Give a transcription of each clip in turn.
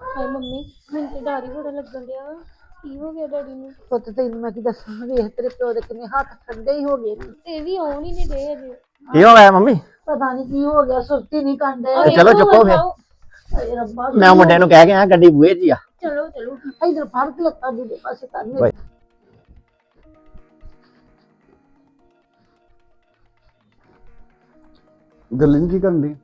ਹਾਏ ਮੰਮੀ ਮੈਨੂੰ ਤੇ ਡਰ ਹੀ ਬੜਾ ਲੱਗਣ ਡਿਆ ਵਾ। ਕੀ ਹੋ ਗਿਆ ਡੈਡੀ ਨੂੰ? ਪੁੱਤ ਤੈਨੂੰ ਮੈਂ ਕੀ ਦੱਸਾਂ? ਵੇਖ ਤੇਰੇ ਪਿਓ ਦੇ ਕਿੰਨੇ ਹੱਥ ਠੰਡੇ ਹੀ ਹੋ ਗਏ ਨੇ। ਤੇ ਇਹ ਵੀ ਆਉਣ ਹੀ ਨਹੀਂ ਡੇ ਅਜੇ ਕੀ ਹੋ ਗਿਆ ਮੰਮੀ? ਪਤਾ ਨਹੀਂ ਕੀ ਹੋ ਗਿਆ ਸੁਰਤੀ ਨਹੀਂ ਕੰਡੇ ਤੇ ਚਲੋ ਚੁੱਕੋ ਫਿਰ ਹਾਏ ਰੱਬਾ ਮੈਂ ਮੁੰਡੇ ਨੂੰ ਕਹਿ ਗਿਆ ਗੱਡੀ ਬੂਹੇ 'ਚ ਹੀ ਆ। ਚਲੋ ਚਲੋ। ਇਧਰ ਫੜ ਕੇ ਲੱਤਾਂ ਦੂਜੇ ਪਾਸੇ ਕਰਨੇ ਬਾਈ। ਗੱਲਾਂ ਕੀ ਕਰਨ ਦੀ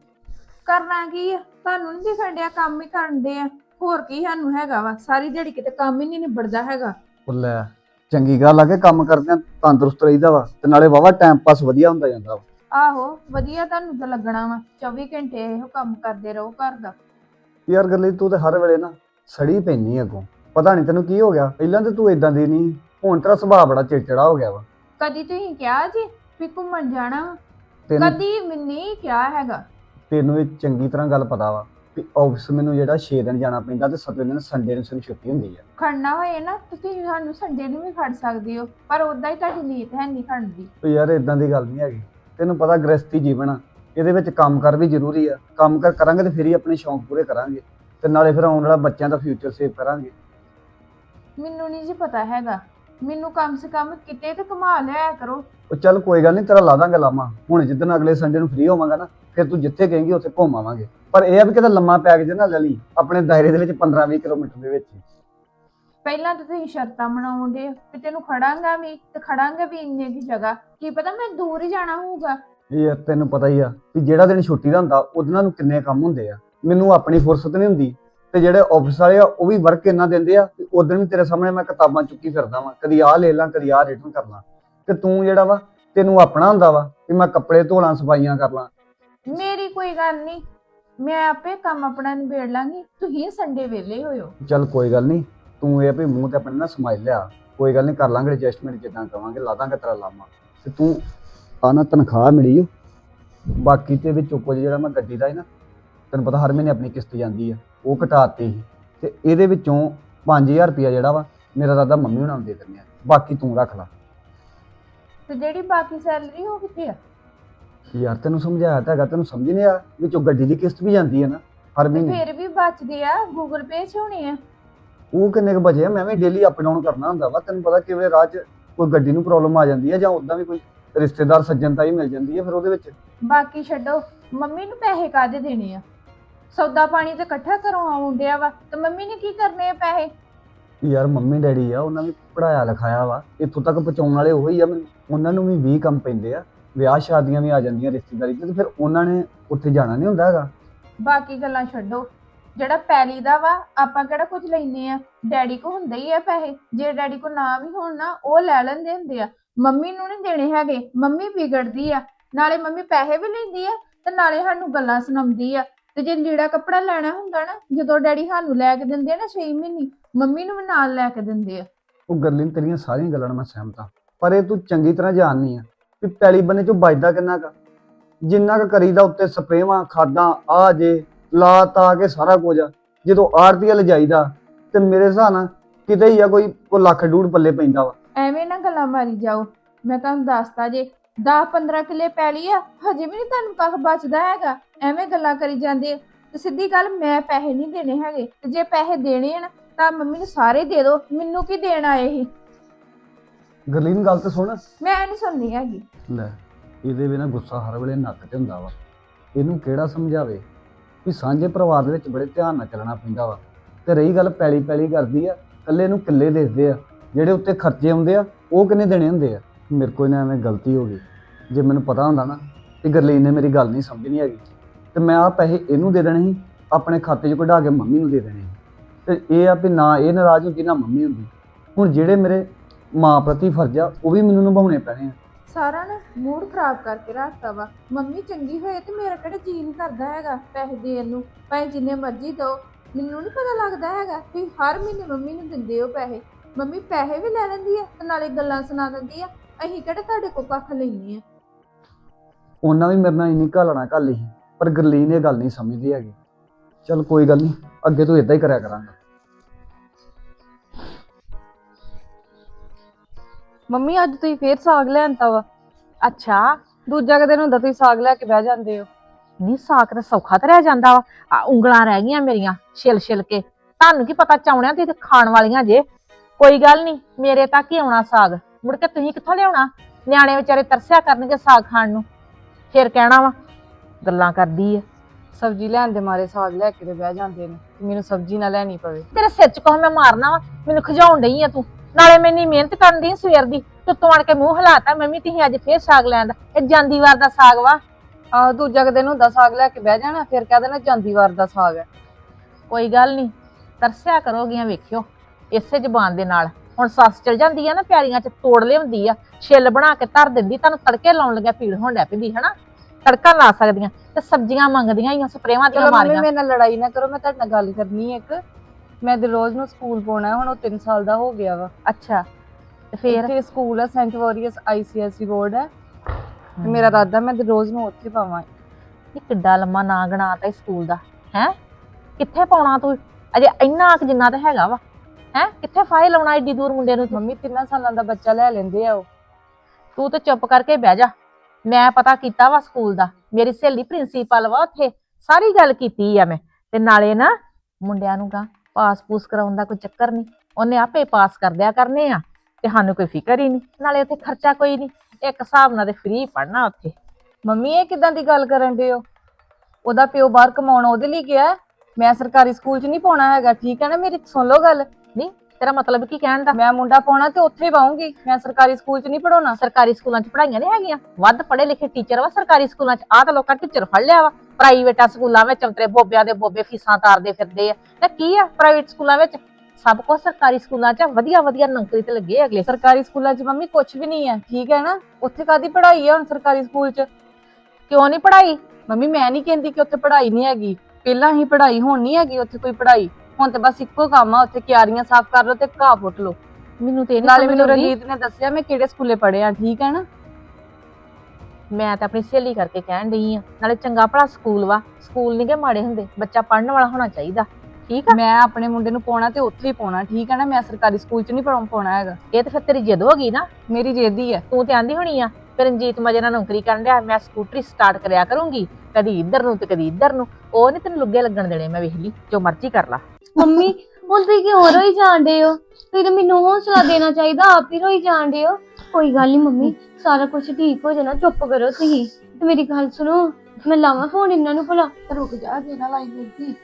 ਕਰਨਾ ਕੀ ਆ? ਤੁਹਾਨੂੰ ਨਹੀਂ ਦਿਖਣ ਡਿਆ ਕੰਮ ਹੀ ਕਰਨ ਦੇ ਆ। ਹੋਰ ਕੀ ਸਾਨੂੰ ਹੈਗਾ ਵਾ? ਸਾਰੀ ਦਿਹਾੜੀ ਕਿਤੇ ਕੰਮ ਹੀ ਨਹੀਂ ਨਿਬੜਦਾ ਹੈਗਾ। ਉਹ ਲੈ ਚੰਗੀ ਗੱਲ ਆ ਕੇ ਕੰਮ ਕਰਦੇ ਆ ਤੰਦਰੁਸਤ ਰਹੀਦਾ ਵਾ ਤੇ ਨਾਲੇ ਵਾਵਾ ਟਾਈਮ ਪਾਸ ਵਧੀਆ ਹੁੰਦਾ ਜਾਂਦਾ ਵਾ। ਆਹੋ ਵਧੀਆ ਤੁਹਾਨੂੰ ਤਾਂ ਲੱਗਣਾ ਵਾ 24 ਘੰਟੇ ਇਹੋ ਕੰਮ ਕਰਦੇ ਰਹੋ ਘਰ ਦਾ। ਯਾਰ ਗੱਲੀ ਤੂੰ ਤੇ ਹਰ ਵੇਲੇ ਨਾ ਸੜੀ ਪੈਣੀ ਅੱਗੋਂ। ਪਤਾ ਨਹੀਂ ਤੈਨੂੰ ਕੀ ਹੋ ਗਿਆ ਪਹਿਲਾਂ ਤੇ ਤੂੰ ਇਦਾਂ ਦੀ ਨਹੀਂ ਹੁਣ ਤੇਰਾ ਸੁਭਾਅ ਬੜਾ ਚਿੜਚਿੜਾ ਹੋ ਗਿਆ ਵਾ। ਕਦੀ ਤੁਸੀਂ ਕਿਹਾ ਜੀ ਵੀ ਘੁੰਮਣ ਜਾਣਾ ਵਾ? ਤੈਨੂੰ ਕਦੀ ਮੈਨੂੰ ਨਹੀਂ ਕਿਹਾ ਹੈਗਾ। ਤੈਨੂੰ ਇਹ ਚੰਗੀ ਤਰ੍ਹਾਂ ਗੱਲ ਪਤਾ ਵਾ ਵੀ ਆਫਿਸ ਮੈਨੂੰ ਜਿਹੜਾ 6 ਦਿਨ ਜਾਣਾ ਪੈਂਦਾ ਤੇ 7 ਦਿਨ ਸੰਡੇ ਨੂੰ ਸਿਰ ਛੁੱਟੀ ਹੁੰਦੀ ਆ। ਖੜਨਾ ਹੋਏ ਨਾ ਤੁਸੀਂ ਸਾਨੂੰ ਸੰਡੇ ਨੂੰ ਵੀ ਖੜ ਸਕਦੇ ਹੋ ਪਰ ਉਦਾਂ ਹੀ ਤੁਹਾਡੀ ਨੀਤ ਹੈ ਨਹੀਂ ਖੜਨ ਦੀ ਤੇ ਯਾਰ ਇਦਾਂ ਦੀ ਗੱਲ ਨਹੀਂ ਹੈਗੀ। ਤੈਨੂੰ ਪਤਾ ਗ੍ਰਸਤੀ ਜੀਵਨ ਆ ਇਹਦੇ ਵਿੱਚ ਕੰਮ ਕਰ ਵੀ ਜ਼ਰੂਰੀ ਆ। ਕੰਮ ਕਰ ਕਰਾਂਗੇ ਤੇ ਫਿਰ ਹੀ ਆਪਣੇ ਸ਼ੌਂਕ ਪੂਰੇ ਕਰਾਂਗੇ। ਤੇ ਨਾਲੇ ਫਿਰ ਆਉਣ ਵਾਲਾ ਬੱਚਿਆਂ ਦਾ ਫਿਊਚਰ ਸੇਵ ਕਰਾਂਗੇ। ਮੈਨੂੰ ਨਹੀਂ ਜੀ ਪਤਾ ਹੈਗਾ। ਮੈਨੂੰ ਕਮ ਸੇ ਕਮ ਕਿਤੇ ਤੇ ਕਮਾ ਲਿਆ ਕਰੋ। ਉਹ ਚੱਲ ਕੋਈ ਗੱਲ ਨਹੀਂ ਤੇਰਾ ਲਾ ਦਾਂਗੇ ਲਾਮਾ। ਹੁਣ ਜਿੱਦਣ ਅਗਲੇ ਸੰਡੇ ਨੂੰ ਫ੍ਰੀ ਹੋਵਾਂਗਾ ਨਾ ਫਿਰ ਤੂੰ ਜਿੱਥੇ ਕਹੇਂਗੀ ਉੱਥੇ ਘੁੰਮ ਆਵਾਂਗੇ। ਪਰ ਇਹ ਆ ਵੀ ਕਿਤੇ ਲੰਮਾ ਪੈਕੇਜ ਨਾ ਲੈ ਲਈ ਆਪਣੇ ਦਾਇਰੇ ਦੇ ਵਿੱਚ 15-20 ਕਿਲੋਮੀਟਰ ਦੇ ਵਿੱਚ। ਹੀ। ਪਹਿਲਾਂ ਤਾਂ ਤੁਸੀਂ ਸ਼ਰਤਾਂ ਬਣਾਉਂਦੇ ਕਿ ਤੈਨੂੰ ਖੜਾਂਗਾ ਵੀ ਤੇ ਖੜਾਂਗਾ ਵੀ ਇੰਨੇ ਦੀ ਜਗ੍ਹਾ। ਕੀ ਪਤਾ ਮੈਂ ਦੂਰ ਹੀ ਜਾਣਾ ਹੋਊਗਾ? ਇਹ ਯਾਰ ਤੈਨੂੰ ਪਤਾ ਹੀ ਆ ਕਿ ਜਿਹੜਾ ਦਿਨ ਛੁੱਟੀ ਦਾ ਹੁੰਦਾ ਉਹਦੇ ਨੂੰ ਕਿੰਨੇ ਕੰਮ ਹੁੰਦੇ ਆ। ਮੈਨੂੰ ਆਪਣੀ ਫੁਰਸਤ ਨਹੀਂ ਹੁੰਦੀ ਤੇ ਜਿਹੜੇ ਆਫਿਸ ਵਾਲੇ ਆ ਉਹ ਵੀ ਵਰਕ ਇੰਨਾ ਦਿੰਦੇ ਆ ਕਿ ਉਦੋਂ ਵੀ ਤੇਰੇ ਸਾਹਮਣੇ ਮੈਂ ਕਿਤਾਬਾਂ ਚੁੱਕੀ ਫਿਰਦਾ ਵਾਂ ਕਦੀ ਆਹ ਲੈ ਲਾਂ ਕਦੀ ਆਹ ਰਿਟਰਨ ਕਰ ਲਾਂ। ਤੇ ਤੂੰ ਜਿਹੜਾ ਵਾ ਤੈਨੂੰ ਆਪਣਾ ਹੁੰਦਾ ਵਾ ਕਿ ਮੈਂ ਕੱਪੜੇ ਧੋਲਾਂ ਸਫਾਈਆਂ ਕਰ ਲਾਂ। ਮੇਰੀ ਕੋਈ ਗੱਲ ਨਹੀਂ। ਮੈਂ ਆਪੇ ਕੰਮ ਆਪਣਾ ਨਿਬੇੜ ਲਾਂਗੀ। ਤੁਸੀਂ ਸੰਡੇ ਵੇਲੇ ਹੋਇਓ। ਚੱਲ ਕੋਈ ਗੱਲ ਨਹੀਂ। ਤੂੰ ਇਹ ਵੀ ਮੂੰਹ ਤੇ ਆਪਣੇ ਨਾ ਸਮਾਈਲ ਲਿਆ। ਕੋਈ ਗੱਲ ਨਹੀਂ ਕਰ ਲਾਂਗੇ ਐਡਜਸਟਮੈਂਟ ਜਿੱਦਾਂ ਕਵਾਂਗੇ ਲਾ ਦਾਂਗੇ ਤੇਰਾ ਲਾਮਾ। ਤੇ ਤੂੰ ਆ ਨਾ ਤਨਖਾਹ ਮਿਲੀ ਓ। ਬਾਕੀ ਤੇ ਵਿੱਚੋਂ ਕੁਝ ਜਿਹੜਾ ਮੈਂ ਗੱਡੀ ਦਾ ਹੈ ਨਾ ਤੈਨੂੰ ਪਤਾ ਹਰ ਮਹੀਨੇ ਆਪਣੀ ਕਿਸ਼ਤ ਜਾਂਦੀ ਆ। ਉਹ ਘਟਾਤੀ ਸੀ। ਤੇ ਇਹਦੇ ਵਿੱਚੋਂ 5000 ਰੁਪਇਆ ਜਿਹੜਾ ਵਾ ਮੇਰਾ ਦਾਦਾ ਮੰਮੀ ਹੁਣਾਂ ਨੂੰ ਦੇ ਦਿੰਦੇ ਆ। ਬਾਕੀ ਤੂੰ ਰੱਖ ਲੈ। ਤੇ ਜਿਹੜੀ ਬਾਕੀ ਸੈਲਰੀ ਉਹ ਕਿੱਥੇ ਆ? ਯਾਰ ਤੈਨੂੰ ਸਮਝਾਇਆ ਤਾਂ ਹੈਗਾ ਤੈਨੂੰ ਸਮਝ ਨਹੀਂ ਆ ਵਿੱਚੋਂ ਗੱਡੀ ਦੀ ਕਿਸ਼ਤ ਵੀ ਜਾਂਦੀ ਹੈ ਨਾ ਹਰ ਤੇ ਮਹੀਨੇ। ਫਿਰ ਵੀ ਬਚਦੇ ਆ ਗੂਗਲ ਪੇ 'ਚ ਹੋਣੇ ਆ? ਉਹ ਕਿੰਨੇ ਕੁ ਬਚੇ ਆ? ਮੈਂ ਵੀ ਡੇਲੀ ਅਪ ਡਾਊਨ ਕਰਨਾ ਹੁੰਦਾ ਵਾ ਤੈਨੂੰ ਪਤਾ ਕਿਵੇਂ ਰਾਹ 'ਚ ਕੋਈ ਗੱਡੀ ਨੂੰ ਪ੍ਰੋਬਲਮ ਆ ਜਾਂਦੀ ਹੈ ਜਾਂ ਉਦਾਂ ਵੀ ਕੋਈ ਰਿਸ਼ਤੇਦਾਰ ਸੱਜਣਤਾ ਹੀ ਮਿਲ ਜਾਂਦੀ ਹੈ ਫਿਰ ਉਹਦੇ ਵਿੱਚ। ਬਾਕੀ ਛੱਡੋ ਮੰਮੀ ਨੂੰ ਪੈਸੇ ਕਾਦੇ ਦੇਣੇ ਆ? ਸੌਦਾ ਪਾਣੀ ਤੇ ਇਕੱਠਾ ਕਰੋ ਆਉਂਦਿਆ ਵਾ ਤੇ ਮੰਮੀ ਨੇ ਕੀ ਕਰਨੇ ਆ ਪੈਸੇ? ਯਾਰ ਮੰਮੀ ਡੈਡੀ ਆ, ਉਹਨਾਂ ਵੀ ਪੜਾਇਆ ਲਿਖਾਇਆ ਵਾ, ਇੱਥੋਂ ਤੱਕ ਪਹੁੰਚਾਉਣ ਵਾਲੇ ਉਹੀ ਆ ਮੈਨੂੰ ਉਹਨਾਂ ਨੂੰ ਵੀ 20 ਕੰਮ ਪੈਂਦੇ ਆ, ਵਿਆਹ ਸ਼ਾਦੀਆਂ ਵੀ ਆ ਜਾਂਦੀਆਂ ਰਿਸ਼ਤੇਦਾਰੀ 'ਚ, ਤੇ ਫਿਰ ਉਹਨਾਂ ਨੇ ਉੱਥੇ ਜਾਣਾ ਨਹੀਂ ਹੁੰਦਾ ਹੈਗਾ। ਬਾਕੀ ਗੱਲਾਂ ਛੱਡੋ, ਜਿਹੜਾ ਪੈਲੀ ਦਾ ਵਾ, ਆਪਾਂ ਕਿਹੜਾ ਕੁਝ ਲੈਨੇ ਆ? ਡੈਡੀ ਕੋ ਹੁੰਦਾ ਹੀ ਆ ਪੈਸੇ, ਜੇ ਡੈਡੀ ਕੋ ਨਾ ਵੀ ਹੋਣ ਨਾ, ਉਹ ਲੈ ਲੈਂਦੇ ਹੁੰਦੇ ਆ। ਮੰਮੀ ਨੂੰ ਨਹੀਂ ਦੇਣੇ ਹੈਗੇ, ਮੰਮੀ ਵਿਗੜਦੀ ਆ, ਨਾਲੇ ਮੰਮੀ ਪੈਸੇ ਵੀ ਲੈਂਦੀ ਆ, ਤੇ ਨਾਲੇ ਸਾਨੂੰ ਗੱਲਾਂ ਸੁਣਾਉਂਦੀ ਆ। ਤੇ ਜੇ ਲੀੜਾ ਕੱਪੜਾ ਲੈਣਾ ਹੁੰਦਾ ਨਾ ਜਦੋਂ ਡੈਡੀ ਸਾਨੂੰ ਲੈ ਕੇ ਦਿੰਦੇ ਆ ਨਾ 6 ਮਹੀਨੇ ਮੰਮੀ ਨੂੰ ਵੀ ਨਾਲ ਲੈ ਕੇ ਦਿੰਦੇ ਆ। ਉਹ ਗੱਲਾਂ ਤੇਰੀਆਂ ਸਾਰੀਆਂ ਗੱਲਾਂ ਨਾਲ ਮੈਂ ਸਹਿਮਤ ਹਾਂ ਪਰ ਇਹ ਤੂੰ ਚੰਗੀ ਤਰ੍ਹਾਂ ਜਾਣਨੀ ਆ ਕਿ ਪੈਲੀ ਬੰਨੇ ਚੋਂ ਬਚਦਾ ਕਿੰਨਾ ਕਾ। ਜਿੰਨਾ ਕ ਕਰੀਦਾ ਉੱਤੇ ਸਪਰੇਵਾਂ ਖਾਦਾਂ ਆ ਜੇ ਲਾ ਤਾ ਕੇ ਸਾਰਾ ਕੁਝ ਆ। ਜਦੋਂ ਆੜਤੀਆ ਲਜਾਈਦਾ ਤੇ ਮੇਰੇ ਹਿਸਾਬ ਨਾਲ ਕਿਤੇ ਹੀ ਆ ਕੋਈ ਕੋਈ ਲੱਖ ਡੂਢ ਪੱਲੇ ਪੈਂਦਾ ਵਾ। ਐਵੇਂ ਨਾ ਗੱਲਾਂ ਮਾਰੀ ਜਾਓ। ਮੈਂ ਤੁਹਾਨੂੰ ਦੱਸਤਾ ਜੇ 10 15 ਕਿੱਲੇ ਪੈਲੀ ਆ ਹਜੇ ਵੀ ਨਹੀਂ ਤੁਹਾਨੂੰ ਕੱਖ ਬਚਦਾ ਹੈਗਾ। ਐਵੇਂ ਗੱਲਾਂ ਕਰੀ ਜਾਂਦੇ ਆ। ਤੇ ਸਿੱਧੀ ਗੱਲ ਮੈਂ ਪੈਸੇ ਨਹੀਂ ਦੇਣੇ ਹੈਗੇ। ਤੇ ਜੇ ਪੈਸੇ ਦੇਣੇ ਆ ਨਾ ਤਾਂ ਮੰਮੀ ਨੂੰ ਸਾਰੇ ਦੇ ਦਿਓ ਮੈਨੂੰ ਕੀ ਦੇਣ ਆਏ ਸੀ? ਗਰਲੀਨ ਗੱਲ ਤੇ ਸੁਣ। ਮੈਂ ਨਹੀਂ ਸੁਣਨੀ ਹੈਗੀ। ਲੈ ਇਹਦੇ ਵੀ ਨਾ ਗੁੱਸਾ ਹਰ ਵੇਲੇ ਨੱਕ ਤੇ ਹੁੰਦਾ ਵਾ। ਇਹਨੂੰ ਕਿਹੜਾ ਸਮਝਾਵੇ? ਵੀ ਸਾਂਝੇ ਪਰਿਵਾਰ ਦੇ ਵਿੱਚ ਬੜੇ ਧਿਆਨ ਨਾਲ ਚੱਲਣਾ ਪੈਂਦਾ ਵਾ। ਤੇ ਰਹੀ ਗੱਲ ਪੈਲੀ ਪੈਲੀ ਕਰਦੀ ਆ ਇਕੱਲੇ ਨੂੰ ਕਿੱਲੇ ਦੇਖਦੇ ਆ। ਜਿਹੜੇ ਉੱਤੇ ਖਰਚੇ ਆਉਂਦੇ ਆ ਉਹ ਕਿੰਨੇ ਦੇਣੇ ਹੁੰਦੇ ਆ? ਮੇਰੇ ਕੋਲ ਨਾ ਐਵੇਂ ਗਲਤੀ ਹੋ ਗਈ। ਜੇ ਮੈਨੂੰ ਪਤਾ ਹੁੰਦਾ ਨਾ ਕਿ ਗਰਲੀਨ ਨੇ ਮੇਰੀ ਗੱਲ ਨਹੀਂ ਸਮਝਣੀ ਹੈਗੀ। ਤੇ ਮੈਂ ਆ ਪੈਸੇ ਇਹਨੂੰ ਦੇ ਦੇਣੇ ਸੀ ਆਪਣੇ ਖਾਤੇ 'ਚ ਕਢਾ ਕੇ ਮੰਮੀ ਨੂੰ ਦੇ ਦੇਣੇ ਸੀ। ਤੇ ਇਹ ਆ ਵੀ ਨਾ ਇਹ ਨਾਰਾਜ਼ ਹੁੰਦੀ ਨਾ ਮੰਮੀ ਹੁੰਦੀ। ਹੁਣ ਜਿਹੜੇ ਮੇਰੇ ਮਾਂ ਪ੍ਰਤੀ ਫਰਜ਼ ਆ ਉਹ ਵੀ ਮੈਨੂੰ ਨਿਭਾਉਣੇ ਪੈਣੇ ਆ। ਸਾਰਾ ਨਾ ਮੂਡ ਖਰਾਬ ਕਰਕੇ ਰੱਖਤਾ ਵਾ। ਮੰਮੀ ਚੰਗੀ ਹੋਏ ਤੇ ਮੇਰਾ ਕਿਹੜਾ ਜੀ ਨਹੀਂ ਕਰਦਾ ਹੈਗਾ ਪੈਸੇ ਦੇਣ ਨੂੰ। ਭਾਵੇਂ ਜਿੰਨੇ ਮਰਜ਼ੀ ਦੋ ਮੈਨੂੰ ਨਹੀਂ ਪਤਾ ਲੱਗਦਾ ਹੈਗਾ ਵੀ ਹਰ ਮਹੀਨੇ ਮੰਮੀ ਨੂੰ ਦਿੰਦੇ ਹੋ ਪੈਸੇ। ਮੰਮੀ ਪੈਸੇ ਵੀ ਲੈ ਲੈਂਦੀ ਆ ਤੇ ਨਾਲੇ ਗੱਲਾਂ ਸੁਣਾ ਦਿੰਦੀ ਆ। ਅਸੀਂ ਕਿਹੜਾ ਤੁਹਾਡੇ ਕੋਲ ਕੱਖ ਲੈਣੀ ਆ? ਉਹਨਾਂ ਵੀ ਮੇਰੇ ਨਾਲ ਇੰਨੀ ਘਾਲਣਾ ਘਾਲੀ ਸੀ। ਪਰ ਗਰਲੀਨ ਇਹ ਗੱਲ ਨਹੀਂ ਸਮਝਦੀ ਹੈਗੀ। ਚਲ ਕੋਈ ਗੱਲ ਨਹੀਂ, ਅੱਗੇ ਤੋਂ ਇਦਾਂ ਹੀ ਕਰਿਆ ਕਰਾਂਗਾ। ਮੰਮੀ, ਅੱਜ ਤੁਸੀਂ ਫੇਰ ਸਾਗ ਲੈਣਤਾ ਵਾ। ਅੱਛਾ, ਦੂਜਾ ਕੁ ਹੁੰਦਾ ਤੁਸੀਂ ਸਾਗ ਲੈ ਕੇ ਬਹਿ ਜਾਂਦੇ ਹੋ। ਨਹੀਂ ਸਾਕ ਤਾਂ ਸੌਖਾ ਤਾਂ ਰਹਿ ਜਾਂਦਾ ਵਾ। ਆ ਉਂਗਲਾਂ ਰਹਿ ਗਈਆਂ ਮੇਰੀਆਂ ਛਿਲ ਛਿਲ ਕੇ। ਤੁਹਾਨੂੰ ਕੀ ਪਤਾ ਚਾਉਣਿਆ ਤੁਸੀਂ ਤੇ ਖਾਣ ਵਾਲੀਆਂ ਜੇ। ਕੋਈ ਗੱਲ ਨਹੀਂ, ਮੇਰੇ ਤੱਕ ਹੀ ਆਉਣਾ ਸਾਗ? ਮੁੜ ਕੇ ਤੁਸੀਂ ਕਿੱਥੋਂ ਲਿਆਉਣਾ? ਨਿਆਣੇ ਵਿਚਾਰੇ ਤਰਸਿਆ ਕਰਨਗੇ ਸਾਗ ਖਾਣ ਨੂੰ। ਫਿਰ ਕਹਿਣਾ ਵਾ ਗੱਲਾਂ ਕਰਦੀ ਆ। ਸਬਜ਼ੀ ਲੈਣ ਦੇ ਮਾਰੇ ਸਾਗ ਲੈ ਕੇ ਤੇ ਬਹਿ ਜਾਂਦੇ ਨੇ ਕਿ ਮੈਨੂੰ ਸਬਜ਼ੀ ਨਾ ਲੈਣੀ ਪਵੇ। ਤੇਰੇ ਸਿਰ ਚ ਕੋਹ ਮੈਂ ਮਾਰਨਾ ਵਾ ਮੈਨੂੰ ਖਜਾਉਣ ਡਈ ਆ ਤੂੰ। ਨਾਲੇ ਮੈਂ ਇੰਨੀ ਮਿਹਨਤ ਕਰਨ ਦੀ ਸਵੇਰ ਦੀ ਤੂੰ ਤੋਂ ਆਣ ਕੇ ਮੂੰਹ ਹਲਾਤਾ ਮੰਮੀ ਤੁਸੀਂ ਅੱਜ ਫੇਰ ਸਾਗ ਲੈਣ ਦਾ ਇਹ ਜਾਂਦੀ ਵਾਰ ਦਾ ਸਾਗ ਵਾ। ਆਹ ਦੂਜਾ ਕੁ ਦਿਨ ਹੁੰਦਾ ਸਾਗ ਲੈ ਕੇ ਬਹਿ ਜਾਣਾ ਫਿਰ ਕਹਿ ਦੇਣਾ ਜਾਂਦੀ ਵਾਰ ਦਾ ਸਾਗ ਹੈ। ਕੋਈ ਗੱਲ ਨਹੀਂ ਤਰਸਿਆ ਕਰੋਗੀਆਂ ਵੇਖਿਓ ਇਸੇ ਜ਼ਬਾਨ ਦੇ ਨਾਲ। ਹੁਣ ਸੱਸ ਚਲ ਜਾਂਦੀ ਆ ਨਾ ਪਿਆਰੀਆਂ ਚ ਤੋੜ ਲਿਆਉਂਦੀ ਆ ਛਿੱਲ ਬਣਾ ਕੇ ਧਰ ਦਿੰਦੀ ਤੁਹਾਨੂੰ ਤੜਕੇ ਲਾਉਣ ਲੱਗਿਆ ਪੀੜ ਹੋਣ ਡੈ ਪੈਂਦੀ ਹਨਾ? ਤੜਕਾ ਲਾ ਸਕਦੀਆਂ ਤੇ ਸਬਜ਼ੀਆਂ ਮੰਗਦੀਆਂ ਹੀ ਸਪਰੇਵਾਂ ਦੀਆਂ ਚਲੋ ਮੰਮੀ ਮਾਰੀਆਂ ਮੇਰੇ ਨਾਲ ਲੜਾਈ ਨਾ ਕਰੋ ਮੈਂ ਤੁਹਾਡੇ ਨਾਲ ਗੱਲ ਕਰਨੀ ਹੈ ਇੱਕ। ਮੈਂ ਦਿਰੋਜ਼ ਨੂੰ ਸਕੂਲ ਪਾਉਣਾ ਹੈ, ਹੁਣ ਉਹ 3 ਸਾਲ ਦਾ ਹੋ ਗਿਆ ਵਾ। ਅੱਛਾ ਤੇ ਫੇਰ? ਇੱਥੇ ਸਕੂਲ ਹੈ ਸੈਂਟ ਵੋਰੀਅਸ ਆਈਸੀਐਸਈ ਬੋਰਡ ਹੈ ਤੇ ਮੇਰਾ ਇਰਾਦਾ ਮੈਂ ਦਿਰੋਜ਼ ਨੂੰ ਉੱਥੇ ਪਾਵਾਂ। ਇਹ ਕਿੱਡਾ ਲੰਮਾ ਨਾਂ ਗਣਾਤਾ ਇਸ ਸਕੂਲ ਦਾ ਹੈ? ਕਿੱਥੇ ਪਾਉਣਾ ਤੂੰ? ਅਜੇ ਇੰਨਾ ਕੁ ਜਿੰਨਾ ਤਾਂ ਹੈਗਾ ਵਾ ਹੈ? ਕਿੱਥੇ ਫਾਇਲ ਲਾਉਣਾ ਏਡੀ ਦੂਰ ਮੁੰਡੇ ਨੂੰ ਤੂੰ? ਮੰਮੀ ਤਿੰਨਾਂ ਸਾਲਾਂ ਦਾ ਬੱਚਾ ਲੈ ਲੈਂਦੇ ਆ ਉਹ। ਤੂੰ ਤੇ ਚੁੱਪ ਕਰਕੇ ਬਹਿ ਜਾ। ਮੈਂ ਪਤਾ ਕੀਤਾ ਵਾ ਸਕੂਲ ਦਾ। ਮੇਰੀ ਸਹੇਲੀ ਪ੍ਰਿੰਸੀਪਲ ਵਾ ਉੱਥੇ। ਸਾਰੀ ਗੱਲ ਕੀਤੀ ਆ ਮੈਂ। ਤੇ ਨਾਲੇ ਨਾ ਮੁੰਡਿਆਂ ਨੂੰ ਗਾ, ਪਾਸ ਪੂਸ ਕਰਾਉਣ ਦਾ ਕੋਈ ਚੱਕਰ ਨਹੀਂ। ਉਹਨੇ ਆਪੇ ਪਾਸ ਕਰ ਦਿਆ ਕਰਨੇ ਆ। ਤੇ ਸਾਨੂੰ ਕੋਈ ਫਿਕਰ ਹੀ ਨਹੀਂ। ਨਾਲੇ ਉੱਥੇ ਖਰਚਾ ਕੋਈ ਨਹੀਂ। ਇੱਕ ਹਿਸਾਬ ਨਾਲ ਤੇ ਫ੍ਰੀ ਪੜਨਾ ਉੱਥੇ। ਮੰਮੀ, ਇਹ ਕਿਦਾਂ ਦੀ ਗੱਲ ਕਰਨ ਦੇ ਹੋ? ਉਹਦਾ ਪਿਓ ਬਾਹਰ ਕਮਾਉਣ ਉਹਦੇ ਲਈ ਗਿਆ। ਮੈਂ ਸਰਕਾਰੀ ਸਕੂਲ 'ਚ ਨਹੀਂ ਪਾਉਣਾ ਹੈਗਾ। ਠੀਕ ਹੈ ਨਾ ਮੇਰੀ? ਸੁਣ ਲਓ ਗੱਲ। ਨਹੀਂ ਤੇਰਾ ਮਤਲਬ ਕੀ ਕਹਿਣ ਦਾ? ਮੈਂ ਮੁੰਡਾ ਪਾਉਣਾ ਤੇ ਉੱਥੇ ਹੀ ਪਾਉਂਗੀ। ਮੈਂ ਸਰਕਾਰੀ ਸਕੂਲ 'ਚ ਨਹੀਂ ਪੜਾਉਣਾ ਸਰਕਾਰੀ ਸਕੂਲਾਂ 'ਚ ਪੜਾਈਆਂ ਨਹੀਂ ਹੈਗੀਆਂ। ਵੱਧ ਪੜ੍ਹੇ ਲਿਖੇ ਟੀਚਰ ਵਾ ਸਰਕਾਰੀ ਸਕੂਲਾਂ 'ਚ। ਆਹ ਤਾਂ ਲੋਕਾਂ ਟੀਚਰ ਫੜ ਲਿਆ ਵਾ। ਪ੍ਰਾਈਵੇਟਾਂ ਸਕੂਲਾਂ ਵਿੱਚ ਅੰਤਰੇ ਬੋਬਿਆਂ ਦੇ ਬੋਬੇ ਫੀਸਾਂ ਤਾਰਦੇ ਫਿਰਦੇ ਆ। ਤੇ ਕੀ ਆ ਪ੍ਰਾਈਵੇਟ ਸਕੂਲਾਂ ਵਿੱਚ? ਸਭ ਕੁਝ ਸਰਕਾਰੀ ਸਕੂਲਾਂ 'ਚ ਵਧੀਆ ਵਧੀਆ ਨੌਕਰੀ ਤੇ ਲੱਗੇ ਅਗਲੇ। ਸਰਕਾਰੀ ਸਕੂਲਾਂ 'ਚ ਮੰਮੀ ਕੁਝ ਵੀ ਨਹੀਂ ਹੈ ਠੀਕ ਹੈ ਨਾ? ਉੱਥੇ ਕਾਦੀ ਪੜ੍ਹਾਈ ਹੈ ਹੁਣ ਸਰਕਾਰੀ ਸਕੂਲ 'ਚ? ਕਿਉਂ ਨਹੀਂ ਪੜਾਈ ਮੰਮੀ ਮੈਂ ਨਹੀਂ ਕਹਿੰਦੀ ਕਿ ਉੱਥੇ ਪੜ੍ਹਾਈ ਨਹੀਂ ਹੈਗੀ। ਪਹਿਲਾਂ ਹੀ ਪੜ੍ਹਾਈ ਹੁਣ ਹੈਗੀ ਉੱਥੇ ਕੋਈ ਪੜ੍ਹਾਈ। ਹੁਣ ਤੇ ਬਸ ਇੱਕੋ ਕੰਮ ਆ ਉੱਥੇ ਕਿਆਰੀਆਂ ਸਾਫ਼ ਕਰ ਲਓ ਤੇ ਘਾਹ ਪੁੱਟ ਲਓ। ਮੈਨੂੰ ਤੇ ਇਹ ਨਾਲੇ ਮੈਨੂੰ ਆਉਂਦੀ। ਰਣਜੀਤ ਨੇ ਦੱਸਿਆ ਮੈਂ ਕਿਹੜੇ ਸਕੂਲੇ ਪੜ੍ਹਿਆ ਠੀਕ ਹੈ ਨਾ? ਮੈਂ ਤਾਂ ਆਪਣੀ ਸਹੇਲੀ ਕਰਕੇ ਕਹਿਣ ਡਈ ਆ ਨਾਲੇ ਚੰਗਾ ਭਲਾ ਸਕੂਲ ਵਾ ਸਕੂਲ ਨਹੀਂ ਕਿ ਮਾੜੇ ਹੁੰਦੇ ਬੱਚਾ ਪੜਨ ਵਾਲਾ ਹੋਣਾ ਚਾਹੀਦਾ ਠੀਕ ਆ? ਮੈਂ ਆਪਣੇ ਮੁੰਡੇ ਨੂੰ ਪਾਉਣਾ ਤੇ ਉੱਥੇ ਹੀ ਪਾਉਣਾ ਠੀਕ ਹੈ ਨਾ? ਮੈਂ ਸਰਕਾਰੀ ਸਕੂਲ 'ਚ ਨਹੀਂ ਪਾਉਣਾ ਹੈਗਾ। ਇਹ ਤਾਂ ਫਿਰ ਤੇਰੀ ਜਿੱਦ ਹੋ ਗਈ ਨਾ? ਮੇਰੀ ਜੇਦੀ ਹੈ ਤੂੰ ਤੇ ਆਂਦੀ ਹੋਣੀ ਆ ਫਿਰ ਰਣਜੀਤ ਮਜੇ ਨਾਲ ਨੌਕਰੀ ਕਰਨ ਡਿਆ ਮੈਂ ਸਕੂਟਰੀ ਸਟਾਰਟ ਕਰਿਆ ਕਰੂੰਗੀ ਕਦੀ ਇੱਧਰ ਨੂੰ ਤੇ ਕਦੀ ਇੱਧਰ ਨੂੰ ਉਹ ਨਹੀਂ ਤੈਨੂੰ ਲੁੱਗੇ ਲੱਗਣ ਦੇਣੇ ਮੈਂ ਵੇਖ ਲਈ ਜੋ ਮਰਜ਼ੀ ਕਰ ਲਾ। ਮੰਮੀ, ਹੁਣ ਤੁਸੀਂ ਕਿਉਂ ਰੋਈ ਜਾਂਦੇ ਹੋ? ਤੁਸੀਂ ਤਾਂ ਮੈਨੂੰ ਹੌਸਲਾ ਦੇਣਾ ਚਾਹੀਦਾ, ਆਪ ਹੀ ਰੋਈ ਜਾਂਦੇ ਹੋ। ਕੋਈ ਗੱਲ ਨਹੀਂ ਮੰਮੀ, ਸਾਰਾ ਕੁਝ ਠੀਕ ਹੋ ਜਾਣਾ, ਚੁੱਪ ਕਰੋ ਤੁਸੀਂ। ਤੇ ਮੇਰੀ ਗੱਲ ਸੁਣੋ, ਮੈਂ ਲਾਵਾਂ ਫੋਨ ਇਹਨਾਂ ਨੂੰ ਭਲਾ? ਰੁਕ ਜਾ, ਜੇ ਨਾ ਲਾਈ ਮਿਲਦੀ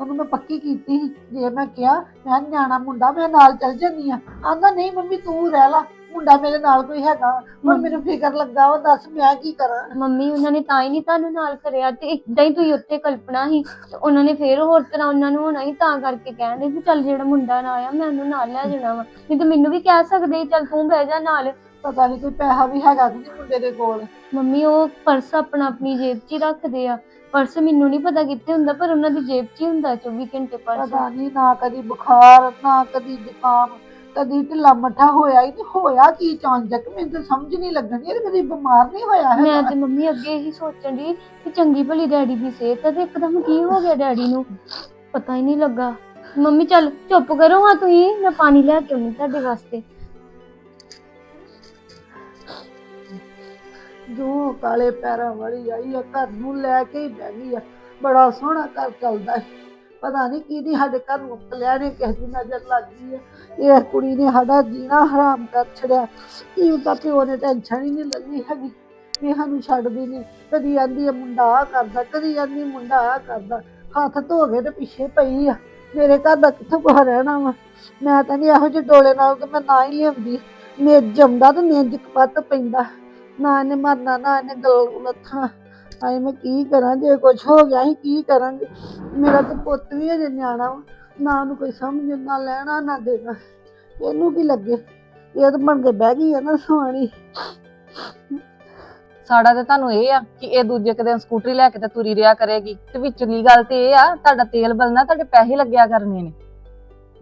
ਉਹਨੂੰ ਮੈਂ ਪੱਕੀ ਕੀਤੀ ਸੀ। ਜੇ ਮੈਂ ਕਿਹਾ, ਮੈਂ ਨਿਆਣਾ ਮੁੰਡਾ, ਮੈਂ ਨਾਲ ਚੱਲ ਜਾਂਦੀ ਆ ਆਂਦਾ, ਨਹੀਂ ਮੰਮੀ, ਤੂੰ ਰਹਿ ਲਾ। ਮੁੰਡਾ ਮੇਰੇ ਨਾਲ ਕੋਈ ਹੈਗਾ। ਹੁਣ। ਮੈਨੂੰ ਫਿਕਰ ਲੱਗਾ ਵਾ ਦੱਸ ਮੈਂ ਕੀ ਕਰਾਂ। ਮੰਮੀ ਉਹਨਾਂ ਨੇ ਤਾਂ ਹੀ ਨਹੀਂ ਤੁਹਾਨੂੰ ਨਾਲ ਕਰਿਆ ਤੇ ਇਦਾਂ ਹੀ ਤੁਸੀਂ ਉੱਤੇ ਕਲਪਨਾ ਸੀ। ਤੇ ਉਹਨਾਂ ਨੇ ਫੇਰ ਹੋਰ ਤਰ੍ਹਾਂ ਉਹਨਾਂ ਨੂੰ ਹੋਣਾ ਹੀ ਤਾਂ ਕਰਕੇ ਕਹਿੰਦੇ ਵੀ ਚੱਲ ਜਿਹੜਾ ਮੁੰਡਾ ਨਾ ਆਇਆ ਮੈਂ ਉਹਨੂੰ ਨਾਲ ਲੈ ਜਾਣਾ ਵਾ। ਨਹੀਂ ਤਾਂ ਮੈਨੂੰ ਵੀ ਕਹਿ ਸਕਦੇ ਸੀ, ਚੱਲ ਤੂੰ ਬਹਿ ਜਾ ਨਾਲ। ਪਤਾ ਨਹੀਂ ਕੋਈ ਪੈਸਾ ਵੀ ਹੈਗਾ ਕਿ ਨਹੀਂ ਮੁੰਡੇ ਦੇ ਕੋਲ। ਮੰਮੀ ਉਹ ਪਰਸ ਆਪਣਾ ਆਪਣੀ ਜੇਬ 'ਚ ਹੀ ਰੱਖਦੇ ਆ। ਪਰਸ ਮੈਨੂੰ ਨਹੀਂ ਪਤਾ ਕਿੱਥੇ ਹੁੰਦਾ ਪਰ ਉਹਨਾਂ ਦੀ ਜੇਬ 'ਚ ਹੀ ਹੁੰਦਾ 24 ਘੰਟੇ ਪਰਸ। ਪਤਾ ਨਹੀਂ ਨਾ ਕਦੀ ਬੁਖਾਰ ਨਾ ਕਦੀ ਜ਼ੁਕਾਮ। ਕਦੀ ਢਿੱਲਾ ਮੱਠਾ ਹੋਇਆ ਹੀ ਨਹੀਂ ਹੋਇਆ ਕੀ ਚਾਂਜਕ ਮੈਨੂੰ ਤਾਂ ਸਮਝ ਨਹੀਂ ਲੱਗਣੀ ਇਹ ਕਦੀ ਬਿਮਾਰ ਨਹੀਂ ਹੋਇਆ ਮੈਂ ਹੈ ਤੇ ਮੰਮੀ ਅੱਗੇ ਇਹੀ ਸੋਚਣ ਦੀ ਕਿ ਚੰਗੀ ਭਲੀ ਡੈਡੀ ਦੀ ਸਿਹਤ ਹੈ ਤੇ ਇੱਕਦਮ ਕੀ ਹੋ ਗਿਆ ਡੈਡੀ ਨੂੰ? ਪਤਾ ਹੀ ਨਹੀਂ ਲੱਗਾ। ਮੰਮੀ ਚੱਲ ਚੁੱਪ ਕਰੋ ਹਾਂ ਤੁਸੀਂ ਮੈਂ ਪਾਣੀ ਲੈ ਕੇ ਆਉਣੀ ਤੁਹਾਡੇ ਵਾਸਤੇ। ਜੋ ਕਾਲੇ ਪੈਰਾਂ ਵਾਲੀ ਆਈ ਆ ਘਰ ਨੂੰ ਲੈ ਕੇ ਹੀ ਬਹਿ ਗਈ ਆ। ਬੜਾ ਸੋਹਣਾ ਘਰ ਚੱਲਦਾ ਹੈ ਪਤਾ ਨਹੀਂ ਕਿਹਦੀ ਸਾਡੇ ਘਰ ਨੂੰ ਪਲਿਆ ਨੇ ਦੀ ਨਜ਼ਰ ਲੱਗ ਗਈ ਹੈ ਇਹ ਕੁੜੀ ਨੇ ਸਾਡਾ ਜੀਣਾ ਹਰਾਮ ਕਰ ਛੜਿਆ ਕੀ ਤਾਂ ਪਿਓ ਨੇ ਟੈਨਸ਼ਨ ਹੀ ਨਹੀਂ ਲੱਗੀ ਹੈਗੀ ਵੀ ਸਾਨੂੰ ਛੱਡਦੀ ਨਹੀਂ ਕਦੀ ਆਂਦੀ ਆ ਮੁੰਡਾ ਆ ਕਰਦਾ, ਕਦੀ ਆਂਦੀ ਮੁੰਡਾ ਆ ਕਰਦਾ। ਹੱਥ ਧੋ ਕੇ ਤੇ ਪਿੱਛੇ ਪਈ ਆ। ਮੇਰੇ ਘਰ ਦਾ ਕਿੱਥੋਂ ਕੁਛ ਰਹਿਣਾ ਵਾ? ਮੈਂ ਤਾਂ ਨਹੀਂ ਇਹੋ ਜਿਹੇ ਡੋਲੇ ਨਾਲ ਤਾਂ ਮੈਂ ਨਾ ਹੀ ਲਿਆਉਂਦੀ। ਨੇ ਜੰਮਦਾ ਤੇ ਨਿੰਜ ਕਪੱਤ ਪੈਂਦਾ। ਨਾ ਇਹਨੇ ਮਰਨਾ, ਨਾ ਇਹਨੇ ਗਲ ਲੱਥਾਂ। ਆਏ ਮੈਂ ਕੀ ਕਰਾਂ ਜੇ ਕੁਝ ਹੋ ਗਿਆ ਹੀ ਕੀ ਕਰਾਂਗੇ? ਮੇਰਾ ਤਾਂ ਪੁੱਤ ਵੀ ਅਜੇ ਨਿਆਣਾ ਵਾ ਨਾ ਉਹਨੂੰ ਕੋਈ ਸਮਝ ਨਾ ਲੈਣਾ ਨਾ ਦੇਣਾ। ਇਹਨੂੰ ਕੀ ਲੱਗੇ? ਇਹ ਤਾਂ ਬਣ ਕੇ ਬਹਿ ਗਈ ਆ ਨਾ ਸੁਹਾਣੀ। ਸਾਡਾ ਤੇ ਤੁਹਾਨੂੰ ਇਹ ਆ ਕਿ ਇਹ ਦੂਜੇ ਕੁ ਦਿਨ ਸਕੂਟਰੀ ਲੈ ਕੇ ਤੇ ਤੁਰੀ ਰਿਆ ਕਰੇਗੀ। ਤੇ ਵਿਚਲੀ ਗੱਲ ਤੇ ਇਹ ਆ ਤੁਹਾਡਾ ਤੇਲ ਬਲਣਾ ਤੁਹਾਡੇ ਪੈਸੇ ਲੱਗਿਆ ਕਰਨੇ ਨੇ।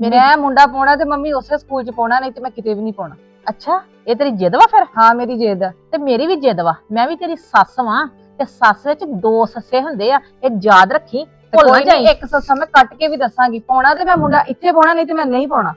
ਮੈਂ ਮੁੰਡਾ ਪਾਉਣਾ ਤੇ ਮੰਮੀ ਉਸੇ ਸਕੂਲ 'ਚ ਪਾਉਣਾ ਨਹੀਂ ਤੇ ਮੈਂ ਕਿਤੇ ਵੀ ਨਹੀਂ ਪਾਉਣਾ। ਅੱਛਾ। ਇਹ ਤੇਰੀ ਜਿੱਦ ਵਾ ਫਿਰ? ਹਾਂ ਮੇਰੀ ਜਿੱਦ। ਆ ਤੇ ਮੇਰੀ ਵੀ ਜਿੱਦ ਵਾ। ਮੈਂ ਵੀ ਤੇਰੀ ਸੱਸ ਵਾਂ। ਤੇ ਸੱਸ ਵਿੱਚ ਦੋ ਸੱਸੇ ਹੁੰਦੇ ਆ ਇਹ ਯਾਦ ਰੱਖੀ ਭੁੱਲ ਨਾ ਕੋਈ ਜਾਈਂ। ਇੱਕ ਸੱਸਾ ਮੈਂ ਕੱਟ ਕੇ ਵੀ ਦੱਸਾਂਗੀ ਪਾਉਣਾ ਤੇ ਮੈਂ ਮੁੰਡਾ ਇੱਥੇ ਪਾਉਣਾ ਨਹੀਂ ਤੇ ਮੈਂ ਨਹੀਂ ਪਾਉਣਾ।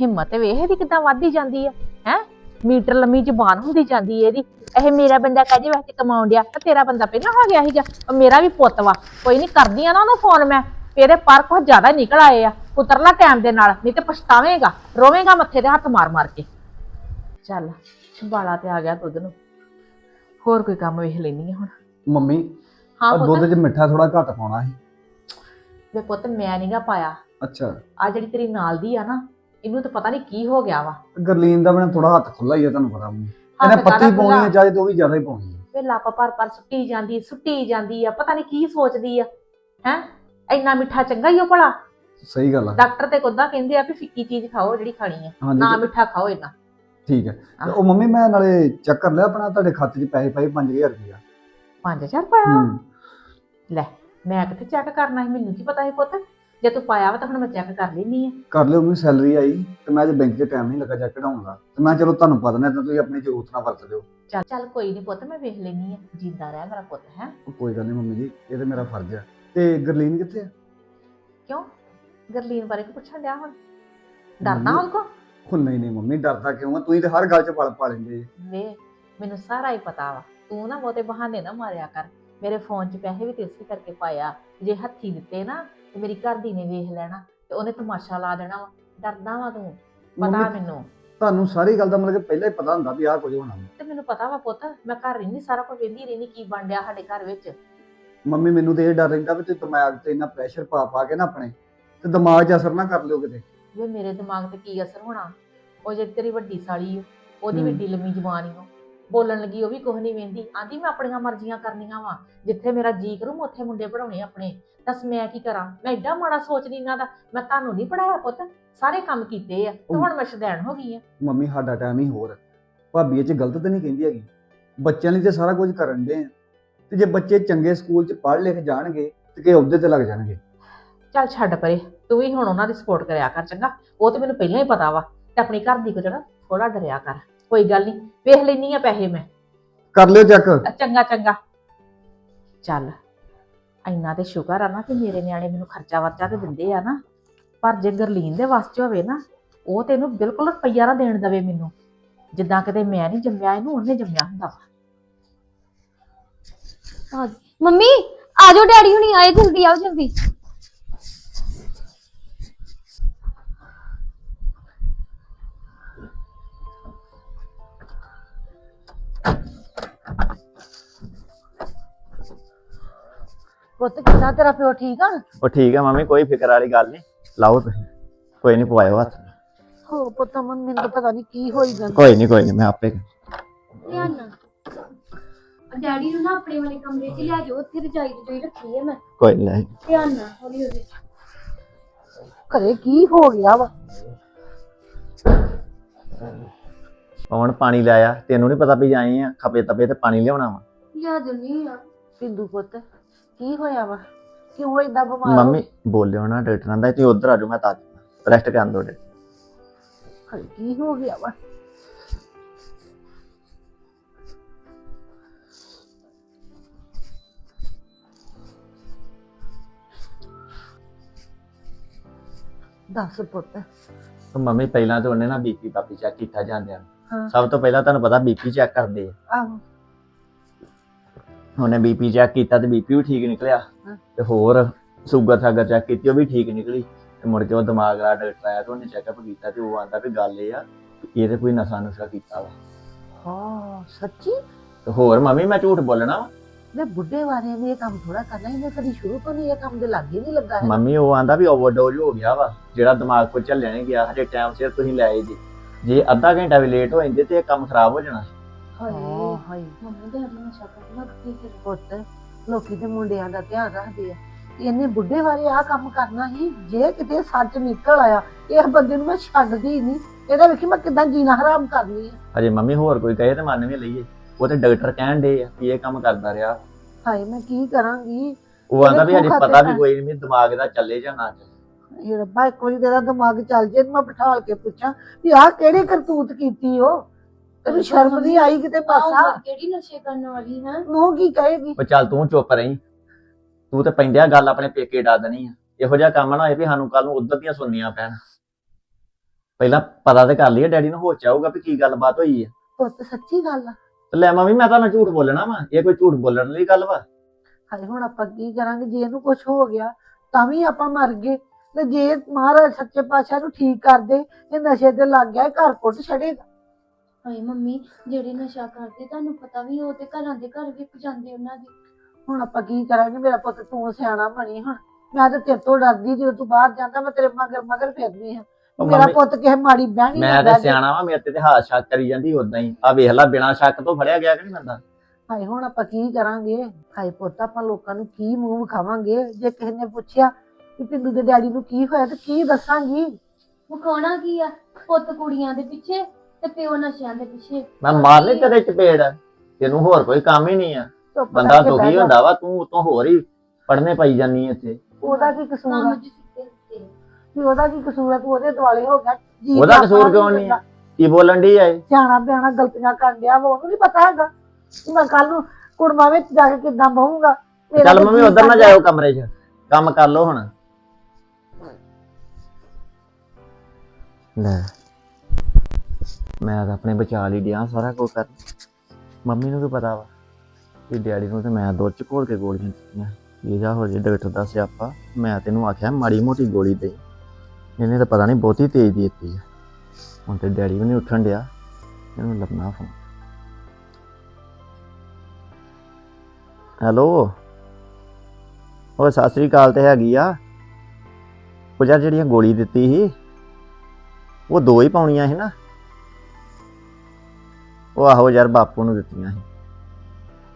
ਹਿੰਮਤ ਵੇਖ ਇਹਦੀ ਕਿਦਾਂ ਵੱਧਦੀ ਜਾਂਦੀ ਆ ਹੈ? ਮੀਟਰ ਲੰਮੀ ਜ਼ੁਬਾਨ ਹੁੰਦੀ ਜਾਂਦੀ ਏ ਇਹਦੀ। ਇਹ ਮੇਰਾ ਬੰਦਾ ਕਾਜੇ ਵਾਸਤੇ ਕਮਾਉਣ ਡਿਆ ਤੇ ਤੇਰਾ ਬੰਦਾ ਪਹਿਲਾਂ ਹੋ ਗਿਆ ਸੀਗਾ ਉਹ ਮੇਰਾ ਵੀ ਪੁੱਤ ਵਾ। ਕੋਈ ਨਹੀਂ ਕਰਦੀ ਆ ਨਾ ਉਹਨੂੰ ਫੋਨ ਮੈਂ ਤੇਰੇ ਪਰ ਕੁਝ ਜ਼ਿਆਦਾ ਨਿਕਲ ਆਏ ਆ ਉਤਰ ਲੈ ਟਾਈਮ ਦੇ ਨਾਲ ਨਹੀਂ ਤੇ ਪਛਤਾਵੇਂਗਾ ਰੋਵੇਂਗਾ ਮੱਥੇ ਤੇ ਹੱਥ ਮਾਰ ਮਾਰ ਕੇ। ਚੱਲ ਬਾਲਾ ਤੇ ਆ ਗਿਆ ਦੁੱਧ ਨੂੰ। ਹੋਰ ਕੋਈ ਕੰਮ ਵੇਖ ਲੈਣੀ ਹੁਣ। ਮੰਮੀ ਹਾਂ ਆ ਪੁੱਤ। ਦੁੱਧ 'ਚ ਮਿੱਠਾ ਥੋੜਾ ਘੱਟ ਪਾਉਣਾ ਸੀ। ਵੇ ਪੁੱਤ ਮੈਂ ਨਹੀਂਗਾ ਪਾਇਆ। ਅੱਛਾ। ਆ ਜਿਹੜੀ ਤੇਰੀ ਨਾਲ ਦੀ ਆ ਨਾ ਇਹਨੂੰ ਤਾਂ ਪਤਾ ਨਹੀਂ ਕੀ ਹੋ ਗਿਆ ਵਾ। ਗਰਲੀਨ ਦਾ ਮੈਨੂੰ ਥੋੜਾ ਹੱਥ ਖੁੱਲਾ ਹੀ ਆ ਤੁਹਾਨੂੰ ਪਤਾ ਮੰਮੀ। ਹੱਥ ਇਹਨੇ ਪੱਤੀ ਪਾਉਣੀ ਹੈ ਖੁੱਲ੍ਹਾ? ਚਾਹੇ ਤੇ ਉਹ ਵੀ ਜ਼ਿਆਦਾ ਹੀ ਪਾਉਣੀ ਹੈ ਵੇ ਲੱਪ ਪਰ ਪਰ ਸੁੱਟੀ ਜਾਂਦੀ ਸੁੱਟੀ ਜਾਂਦੀ ਆ ਪਤਾ ਨਹੀਂ ਕੀ ਸੋਚਦੀ ਆ। ਹੈ? ਇੰਨਾ ਮਿੱਠਾ ਚੰਗਾ ਹੀ ਉਹ ਭਲਾ। ਸਹੀ ਗੱਲ ਆ। ਡਾਕਟਰ ਤੇ ਕੋਦਾਂ ਕਹਿੰਦੇ ਆ ਵੀ ਫਿੱਕੀ ਚੀਜ਼ ਖਾਓ ਜਿਹੜੀ ਖਾਣੀ ਆ। ਹਾਂਜੀ ਨਾ ਮਿੱਠਾ ਖਾਓ ਇੰਨਾ। ਠੀਕ ਹੈ ਤੇ ਉਹ ਮੰਮੀ ਮੈਂ ਨਾਲੇ ਚੈੱਕ ਕਰ ਲਿਆ ਆਪਣਾ ਤੁਹਾਡੇ ਖਾਤੇ 'ਚ ਪੈਸੇ ਪਾਏ 5000 ਰੁਪਇਆ 5000 ਪਾਇਆ ਹੂੰ। ਲੈ ਮੈਂ ਕਿੱਥੇ ਚੈੱਕ ਕਰਨਾ ਸੀ ਮੈਨੂੰ ਕੀ ਪਤਾ ਸੀ ਪੁੱਤ? ਜੇ ਤੂੰ ਪਾਇਆ ਵਾ ਤਾਂ ਹੁਣ ਮੈਂ ਚੈੱਕ ਕਰ ਲੈਣੀ ਆ। ਕਰ ਲਿਓ ਮੇਰੀ ਸੈਲਰੀ ਆਈ ਤੇ ਮੈਂ ਅੱਜ ਬੈਂਕ 'ਚ ਟਾਈਮ ਨਹੀਂ ਲੱਗਾ ਕਢਾਉਣ ਦਾ। ਤੇ ਮੈਂ ਚਲੋ ਤੁਹਾਨੂੰ ਪਤਾ ਨਹੀਂ ਤਾਂ ਤੁਸੀਂ ਆਪਣੀ ਜ਼ਰੂਰਤ ਨਾਲ ਵਰਤ ਲਿਓ। ਚੱਲ ਚੱਲ ਕੋਈ ਨਹੀਂ ਪੁੱਤ ਮੈਂ ਵੇਖ ਲੈਣੀ ਆ। ਜਿੰਦਾ ਰਹਿ ਮੇਰਾ ਪੁੱਤ ਹੈ? ਉਹ ਕੋਈ ਗੱਲ ਨਹੀਂ ਮੰਮੀ ਜੀ ਇਹ ਤੇ ਮੇਰਾ ਫਰਜ਼ ਹੈ ਤੇ ਗਰਲੀਨ ਕਿੱਥੇ ਆ? ਕਿਉਂ? ਗਰਲੀਨ ਬਾਰੇ ਕੀ ਪੁੱਛਣ ਡਿਆ ਹੁਣ? ਡਰਨਾ ਮੰਮੀ- ਉਹਦੇ ਕੋ ਉਹ ਨਹੀਂ ਨਹੀਂ ਮੰਮੀ ਡਰਦਾ ਕਿਉਂ ਆ? ਤੁਸੀਂ ਤੇ ਹਰ ਗੱਲ 'ਚ ਪਲ ਪਾ ਲੈਂਦੇ ਜੀ। ਵੇ ਮੈਨੂੰ ਸਾਰਾ ਹੀ ਪਤਾ ਵਾ। ਤੂੰ ਨਾ ਬਹੁਤੇ ਬਹਾਨੇ ਨਾ ਮਾਰਿਆ ਕਰ। ਮੇਰੇ ਫੋਨ 'ਚ ਪੈਸੇ ਵੀ ਤੇ ਇਸੇ ਕਰਕੇ ਪਾਇਆ। ਜੇ ਹੱਥੀ ਦਿੱਤੇ ਨਾ ਤੇ ਮੇਰੀ ਘਰ ਦੀ ਨੇ ਵੇਖ ਲੈਣਾ ਤੇ ਉਹਨੇ ਤਮਾਸ਼ਾ ਲਾ ਦੇਣਾ ਵਾ। ਡਰਦਾ ਵਾ ਤੂੰ? ਪਤਾ ਮੰਮੀ ਮੈਨੂੰ। ਤੁਹਾਨੂੰ ਸਾਰੀ ਗੱਲ ਦਾ ਮਤਲਬ ਕਿ ਪਹਿਲਾਂ ਹੀ ਪਤਾ ਹੁੰਦਾ ਵੀ ਆਹ ਕੁਝ ਹੋਣਾ ਤੇ ਮੈਨੂੰ ਪਤਾ ਵਾ ਪੁੱਤ ਮੈਂ ਘਰ ਰਹਿੰਦੀ ਸਾਰਾ ਕੁਝ ਵੇਂਦੀ ਰਹਿੰਦੀ ਕੀ ਬਣ ਡਿਆ ਸਾਡੇ ਘਰ ਵਿੱਚ। ਮੰਮੀ ਮੈਨੂੰ ਤੇ ਇਹ ਡਰ ਰਹਿੰਦਾ ਵੀ ਤੁਸੀਂ ਦਿਮਾਗ ਤੇ ਇੰਨਾ ਪ੍ਰੈਸ਼ਰ ਪਾ ਪਾ ਕੇ ਨਾ ਆਪਣੇ ਤੇ ਦਿਮਾਗ 'ਚ ਅਸਰ ਨਾ ਕਰ ਲਿਓ ਕਿਤੇ। ਵੇ ਮੇਰੇ ਦਿਮਾਗ ਤੇ ਕੀ ਅਸਰ ਹੋਣਾ? ਉਹ ਜਿਹੜੀ ਤੇਰੀ ਵੱਡੀ ਸਾਲੀ ਓ, ਉਹਦੀ ਵੀ ਹੂੰ। ਏਡੀ ਲੰਮੀ ਜ਼ੁਬਾਨ ਈ ਓ। ਬੋਲਣ ਲੱਗੀ ਉਹ ਵੀ ਕੁਝ ਨਹੀਂ ਵੇਂਦੀ। ਆਂਦੀ ਮੈਂ ਆਪਣੀਆਂ ਮਰਜ਼ੀਆਂ ਕਰਨੀਆਂ ਵਾ। ਜਿੱਥੇ ਮੇਰਾ ਜੀ ਕਰੂ ਮੈਂ ਉੱਥੇ ਮੁੰਡੇ ਪੜਾਉਣੇ ਆਪਣੇ। ਦੱਸ ਮੈਂ ਕੀ ਕਰਾਂ? ਮੈਂ ਐਡਾ ਮਾੜਾ ਸੋਚਦੀ ਇਹਨਾਂ ਦਾ। ਮੈਂ ਤੁਹਾਨੂੰ ਨਹੀਂ ਪੜਾਇਆ ਪੁੱਤ। ਸਾਰੇ ਕੰਮ ਕੀਤੇ ਆ ਤੇ ਹੁਣ ਮੈਂ ਸ਼ਦੈਣ ਹੋ ਗਈ ਆ। ਮੰਮੀ ਸਾਡਾ ਟਾਈਮ ਹੀ ਹੋਰ। ਭਾਬੀ ਇਹ 'ਚ ਗਲਤ ਤੇ ਨਹੀਂ ਕਹਿੰਦੀ ਹੈਗੀ। ਬੱਚਿਆਂ ਲਈ ਤੇ ਸਾਰਾ ਕੁਝ ਕਰਨ ਦੇ ਆ। ਤੇ ਜੇ ਬੱਚੇ ਚੰਗੇ ਸਕੂਲ 'ਚ ਪੜ੍ਹ ਲਿਖ ਜਾਣਗੇ ਤੇ ਕਿ ਅਹੁਦੇ ਤੇ ਲੱਗ ਜਾਣਗੇ। ਚੱਲ ਛੱਡ ਪਰੇ ਤੂੰ ਵੀ ਹੁਣ ਉਹਨਾਂ ਦੀ ਸਪੋਰਟ ਕਰਿਆ ਕਰ ਚੰਗਾ। ਉਹ ਤੇ ਮੈਨੂੰ ਪਹਿਲਾਂ ਹੀ ਪਤਾ ਵਾ। ਤੇ ਆਪਣੀ ਘਰ ਦੀ ਕੋ ਜਿਹੜਾ ਥੋੜਾ ਡਰਿਆ ਕਰ। ਕੋਈ ਗੱਲ ਨਹੀਂ ਵੇਖ ਲੈਣੀ ਆ ਪੈਸੇ ਮੈਂ। ਕਰ ਲਿਓ ਚੈੱਕ। ਅ, ਚੰਗਾ ਚੰਗਾ। ਚੱਲ ਇੰਨਾ ਤੇ ਸ਼ੁਕਰ ਆ ਨਾ ਕਿ ਮੇਰੇ ਨਿਆਣੇ ਮੈਨੂੰ ਖਰਚਾ ਵਰਚਾ ਤੇ ਦਿੰਦੇ ਆ ਨਾ। ਪਰ ਜੇ ਗਰਲੀਨ ਦੇ ਵੱਸ 'ਚ ਹੋਵੇ ਨਾ ਉਹ ਤੇ ਇਹਨੂੰ ਬਿਲਕੁਲ ਰੁਪਈਆ ਨਾ ਦੇਣ ਦਵੇ ਮੈਨੂੰ। ਜਿੱਦਾਂ ਕਿਤੇ ਮੈਂ ਨਹੀਂ ਜੰਮਿਆ ਇਹਨੂੰ ਉਹਨੇ ਜੰਮਿਆ ਹੁੰਦਾ ਵਾ। ਆ ਗਈ। ਮੰਮੀ ਆ ਜਾਓ ਡੈਡੀ ਹੁਣੀ ਆਏ ਜਲਦੀ ਆਓ ਜਲਦੀ। ਪੁੱਤ ਕਿੱਦਾਂ ਤੇਰਾ ਪਿਓ ਠੀਕ ਆ? ਉਹ ਠੀਕ ਹੈ ਮੰਮੀ ਕੋਈ ਫਿਕਰ ਵਾਲੀ ਗੱਲ ਨਹੀਂ। ਲਾਓ ਤੁਸੀਂ। ਕੋਈ ਨਹੀਂ ਪਵਾਇਓ ਹੱਥ। ਹੋ ਪੁੱਤ ਮਨ ਮੈਨੂੰ ਤਾਂ ਪਤਾ ਨਹੀਂ ਕੀ ਹੋਈ ਜਾਂਦਾ। ਕੋਈ ਨਹੀਂ ਕੋਈ ਨਹੀਂ ਮੈਂ ਆਪੇ ਧਿਆਨ ਨਾਲ ਡੈਡੀ ਨੂੰ ਨਾ ਆਪਣੇ ਵਾਲੇ ਕਮਰੇ 'ਚ ਲਿਆ ਜਾਓ ਉੱਥੇ ਰਜਾਈ ਰਜਾਈ ਰੱਖੀ ਹੈ ਮੈਂ। ਕੋਈ ਨਹੀਂ ਧਿਆਨ ਨਾਲ ਹੌਲੀ ਹੌਲੀ। ਘਰੇ ਕੀ ਹੋ ਗਿਆ ਵਾ? ਪਵਨ ਪਾਣੀ ਲਾਇਆ ਤੈਨੂੰ ਨਹੀਂ ਪਤਾ ਵੀ ਆਏ ਆ ਖਪੇ ਤਪੇ ਤੇ ਪਾਣੀ ਲਿਆਉਣਾ ਵਾ। ਲਿਆ ਦਿੰਨੀ ਆ। ਪਿੰਦੂ ਪੁੱਤ ਕੀ ਹੋਇਆ ਵਾ? ਕਿਉਂ ਏਦਾਂ ਬਿਮਾਰ ਹੋ ਮੰਮੀ ਬੋਲਿਓ ਨਾ ਡਾਕਟਰਾਂ ਦਾ ਤੁਸੀਂ ਉਧਰ ਆ ਜਾਓ ਮੈਂ ਤਾਂ ਰੈਸਟ ਕਰਨ ਦੋ ਘਰੇ ਕੀ ਹੋ ਗਿਆ ਵਾ? ਦੱਸ ਪੁੱਤ। ਮੰਮੀ ਪਹਿਲਾਂ ਤਾਂ ਉਹਨੇ ਨਾ ਬੀਪੀ ਪਾਪੀ ਚੈੱਕ ਕੀਤਾ ਜਾਂਦਿਆਂ ਹਾਂ। ਸਭ ਤੋਂ ਪਹਿਲਾਂ ਤੁਹਾਨੂੰ ਪਤਾ ਬੀਪੀ ਚੈੱਕ ਕਰਦੇ ਆ। ਆਹੋ। ਉਹਨੇ ਬੀਪੀ ਚੈੱਕ ਕੀਤਾ ਤੇ ਬੀਪੀ ਵੀ ਠੀਕ ਨਿਕਲਿਆ। ਹਾਂ। ਤੇ ਹੋਰ ਸ਼ੂਗਰ ਸਾਗਰ ਚੈੱਕ ਕੀਤੀ ਉਹ ਵੀ ਠੀਕ ਨਿਕਲੀ। ਤੇ ਮੁੜ ਕੇ ਉਹ ਦਿਮਾਗ ਵਾਲਾ ਡਾਕਟਰ ਆਇਆ ਤੇ ਉਹਨੇ ਚੈੱਕਅਪ ਕੀਤਾ ਤੇ ਉਹ ਆਂਦਾ ਵੀ ਗੱਲ ਇਹ ਆ ਕਿ ਇਹਦੇ ਕੋਈ ਨਸ਼ਾ ਨੁਸ਼ਾ ਕੀਤਾ ਵਾ। ਹਾਂ ਸੱਚੀ? ਤੇ ਹੋਰ ਮੰਮੀ ਮੈਂ ਝੂਠ ਬੋਲਣਾ ਵਾ? ਮੈਂ ਬੁੱਢੇ ਵਾਲੇ ਨੇ ਇਹ ਕੰਮ ਥੋੜਾ ਕਰਨਾ ਇਹਨੇ ਕਦੀ ਸ਼ੁਰੂ ਤੋਂ ਨਹੀਂ ਇਹ ਕੰਮ ਦੇ ਲਾਗੇ ਨਹੀਂ ਲੱਗਾ ਹੈ ਮੰਮੀ ਉਹ ਆਂਦਾ ਵੀ ਓਵਰਡੋਜ਼ ਹੋ ਗਿਆ ਵਾ ਜਿਹੜਾ ਦਿਮਾਗ ਕੋ ਝੱਲਿਆ ਨਹੀਂ ਗਿਆ ਹਜੇ ਟਾਈਮ ਸਿਰ ਤੁਸੀਂ ਲੈ ਆਏ ਜੀ ਜੇ ਅੱਧਾ ਘੰਟਾ ਵੀ ਲੇਟ ਹੋ ਜਾਂਦੇ ਤੇ ਇਹ ਕੰਮ ਖਰਾਬ ਹੋ ਜਾਣਾ। ਹਾਏ ਹਾਏ। ਮੰਮੀ ਡੈਡੀ ਨਸ਼ਾ ਕਰਨ ਲੱਗ ਪਏ ਫਿਰ। ਪੁੱਤ ਲੋਕੀ ਤੇ ਮੁੰਡਿਆਂ ਦਾ ਧਿਆਨ ਰੱਖਦੇ ਆ। ਇਹਨੇ ਬੁੱਢੇ ਵਾਲੇ ਆ ਕੰਮ ਕਰਨਾ ਹੀ ਜੇ ਕਿਤੇ ਸੱਚ ਨਿਕਲ ਆਇਆ ਇਹ ਬੰਦੇ ਨੂੰ ਮੈਂ ਛੱਡਦੀ ਹੀ ਨਹੀਂ ਇਹਦਾ ਵੇਖੀ ਮੈਂ ਕਿਦਾਂ ਜੀਣਾ ਹਰਾਮ ਕਰਨੀ ਆ। ਹਜੇ ਮੰਮੀ ਹੋਰ ਕੋਈ ਕਹੇ ਤੇ ਮੰਨ ਵੀ ਲਈਏ। ਉਹ ਤੇ ਡਾਕਟਰ ਕਹਿਣ ਦੇ ਆ ਵੀ ਇਹ ਕੰਮ ਕਰਦਾ ਰਿਹਾ। ਹਾਏ ਮੈਂ ਕੀ ਕਰਾਂਗੀ? ਉਹ ਆਂਦਾ ਵੀ ਹਜੇ ਪਤਾ ਵੀ ਕੋਈ ਨਹੀਂ ਦਿਮਾਗ ਦਾ ਚੱਲੇ ਜਾਂ ਨਾ ਚੱਲੇ। ਇਹ ਰੱਬਾ ਇੱਕ ਵਾਰੀ ਤੇਰਾ ਦਿਮਾਗ ਚੱਲ ਜੇ ਤੇ ਮੈਂ ਬਿਠਾਲ ਕੇ ਪੁੱਛਾਂ ਵੀ ਆਹ ਕਿਹੜੀ ਕਰਤੂਤ ਕੀਤੀ ਉਹ? ਤੈਨੂੰ ਸ਼ਰਮ ਨਹੀਂ ਆਈ ਕਿਤੇ ਪਾਸਾ? ਕਿਹੜੀ ਨਸ਼ੇ ਕਰਨ ਵਾਲੀ ਹੈ? ਨੂੰ ਕੀ ਕਹੇਗੀ? ਉਹ ਚੱਲ ਤੂੰ ਚੁੱਪ ਰਹੀਂ। ਤੂੰ ਤੇ ਪੈਂਦਿਆ ਗੱਲ ਆਪਣੇ ਪੇਕੇ ਡਾ ਦੇਣੀ ਆ। ਇਹੋ ਜਿਹਾ ਕੰਮ ਨਾ ਹੋਏ ਵੀ ਸਾਨੂੰ ਕੱਲ ਨੂੰ ਉਧਰ ਦੀਆਂ ਸੁਣਨੀਆਂ ਪੈਣ। ਪਹਿਲਾਂ ਪਤਾ ਤੇ ਕਰ ਲਈਏ ਡੈਡੀ ਨੂੰ ਹੋਚ ਆਊਗਾ ਵੀ ਕੀ ਗੱਲਬਾਤ ਹੋਈ ਹੈ ਪੁੱਤ ਸੱਚੀ ਗੱਲ ਆ। ਤੇ ਲੈ ਮੰਮੀ ਮੈਂ ਤਾਂ ਝੂਠ ਬੋਲਣਾ ਵਾ। ਇਹ ਕੋਈ ਝੂਠ ਬੋਲਣ ਲਈ ਗੱਲ ਵਾ? ਹਾਏ ਹੁਣ ਆਪਾਂ ਕੀ ਕਰਾਂਗੇ? ਜੇ ਇਹਨੂੰ ਕੁਝ ਹੋ ਗਿਆ ਤਾਂ ਵੀ ਆਪਾਂ ਮਰ ਗਏ। ਤੇ ਜੇ ਮਹਾਰਾਜ ਸੱਚੇ ਪਾਤਸ਼ਾਹ ਨੂੰ ਠੀਕ ਕਰ ਦੇ ਇਹ ਨਸ਼ੇ ਤੇ ਲੱਗ ਗਿਆ ਇਹ ਘਰ ਕੁੱਟ ਛੱਡੇਗਾ। ਹਾਏ ਮੰਮੀ ਜਿਹੜੇ ਨਸ਼ਾ ਕਰਦੇ ਤੁਹਾਨੂੰ ਪਤਾ ਵੀ ਉਹ ਤੇ ਘਰਾਂ ਦੇ ਘਰ ਵਿਕ ਜਾਂਦੇ ਉਹਨਾਂ ਦੇ। ਹੁਣ ਆਪਾਂ ਕੀ ਕਰਾਂਗੇ? ਮੇਰਾ ਪੁੱਤ ਤੂੰ ਸਿਆਣਾ ਬਣੀ ਹੁਣ ਮੈਂ ਤਾਂ ਤੇਰੇ ਤੋਂ ਡਰਦੀ ਜਦੋਂ ਤੂੰ ਬਾਹਰ ਜਾਂਦਾ ਮੈਂ ਤੇਰੇ ਮਗਰ ਮਗਰ ਫਿਰਦੀ ਹਾਂ। ਉਹ ਮੇਰਾ ਮੰਮੀ ਪੁੱਤ ਕਿਸੇ ਮਾੜੀ ਬਹਿਣੀ ਮੈਂ ਤੇ ਸਿਆਣਾ ਵਾਂ ਮੇਰੇ ਤੇ ਤੇ ਹਾथ ਸ਼ੱਕ ਕਰੀ ਜਾਂਦੀ ਉਦਾਂ ਹੀ। ਆ ਵੇਖ ਲੈ ਬਿਨਾ ਸ਼ੱਕ ਤੋਂ ਫੜਿਆ ਗਿਆ ਕਿ ਨਹੀਂ ਬੰਦਾ? ਹਾਏ ਹੁਣ ਆਪਾਂ ਕੀ ਕਰਾਂਗੇ? ਹਾਏ ਪੁੱਤ ਆਪਾਂ ਲੋਕਾਂ ਨੂੰ ਕੀ ਮੂੰਹ ਵਿਖਾਵਾਂਗੇ? ਜੇ ਕਿਸੇ ਨੇ ਪੁੱਛਿਆ ਕਿ ਪਿੰਦੂ ਦੇ ਡੈਡੀ ਨੂੰ ਕੀ ਹੋਇਆ ਤੇ ਕੀ ਦੱਸਾਂਗੀ? ਵਿਖਾਉਣਾ ਕੀ ਆ? ਪੁੱਤ ਕੁੜੀਆਂ ਦੇ ਪਿੱਛੇ ਤੇ ਪਿਓ ਨਸ਼ਿਆਂ ਦੇ ਪਿੱਛੇ। ਮੈਂ ਮਾਰਨੇ ਤੇਰੇ ਚਪੇੜ। ਤੈਨੂੰ ਹੋਰ ਕੋਈ ਕੰਮ ਹੀ ਨਹੀਂ ਆ। ਚੁੱਪ ਬੰਦਾ ਕਰਕੇ ਬਹਿ ਦੁਖੀ ਜਾ। ਹੁੰਦਾ ਵਾ ਤੂੰ ਉਤੋਂ ਹੋਰ ਹੀ ਪੜਨੇ ਪਈ ਜਾਨੀ ਇੱਥੇ। ਉਹਦਾ ਕੀ ਕਸੂਰ ਆ? ਕੰਮ ਚ ਸਿੱਟੇ ਦਿੱਤੇ। ਵੀ ਉਹਦਾ ਕੀ ਕਸੂਰ ਆ? ਤੂੰ ਉਹਦੇ ਦੁਆਲੇ ਹੋ ਗਿਆ। ਜੀ ਉਹਦਾ ਕਸੂਰ ਕਿਉਂ ਨਹੀਂ ਆ? ਕੀ ਬੋਲਣ ਦੀ ਐ ਸਿਆਣਾ ਬਿਆਣਾ ਗਲਤੀਆਂ ਕਰਨ ਡਿਆ ਵਾ ਉਹਨੂੰ ਨਹੀਂ ਪਤਾ ਹੈਗਾ। ਕਿ ਮੈਂ ਕੱਲ ਨੂੰ ਕੁੜਮਾ ਵਿੱਚ ਜਾ ਕੇ ਕਿੱਦਾਂ ਬਹੂੰਗਾ। ਮੇਰਾ ਚੱਲ ਤਾਂ ਮੰਮੀ ਉਧਰ ਨਾ ਕਰਦਾ। ਜਾਇਓ ਕਮਰੇ 'ਚ। ਕੰਮ ਕਰ ਲਓ ਹੁਣ। ਲੈ। ਮੈਂ ਤਾਂ ਆਪਣੇ ਬਚਾ ਲਈ ਡਿਆ ਸਾਰਾ ਕੁਝ ਕਰ ਮੰਮੀ ਨੂੰ ਕੀ ਪਤਾ ਵਾ ਕਿ ਡੈਡੀ ਨੂੰ ਤੇ ਮੈਂ ਦੁੱਧ ਚ ਘੋਲ ਕੇ ਗੋਲੀਆਂ ਦਿੱਤੀਆਂ ਇਹ ਜਾ ਹੋ ਜੇ ਡਾਕਟਰ ਦਾ ਸਿਆਪਾ, ਮੈਂ ਤੈਨੂੰ ਆਖਿਆ ਮਾੜੀ ਮੋਟੀ ਗੋਲੀ ਦੇ। ਇਹਨੇ ਤਾਂ ਪਤਾ ਨਹੀਂ ਬਹੁਤੀ ਤੇਜ਼ ਦੀ ਦਿੱਤੀ ਆ। ਹੁਣ ਤੇ ਡੈਡੀ ਵੀ ਨਹੀਂ ਉੱਠਣ ਡਿਆ, ਇਹਨੂੰ ਲੱਭਣਾ ਫੋਨ। ਹੈਲੋ? ਉਹ ਸਤਿ ਸ੍ਰੀ ਅਕਾਲ ਤੇ ਹੈਗੀ ਆ। ਉਹ ਯਾਰ ਜਿਹੜੀਆਂ ਗੋਲੀ ਦਿੱਤੀ ਸੀ, ਉਹ ਦੋ ਹੀ ਪਾਉਣੀਆਂ ਸੀ ਨਾ। ਉਹ ਆਹੋ ਯਾਰ ਬਾਪੂ ਨੂੰ ਦਿੱਤੀਆਂ ਸੀ।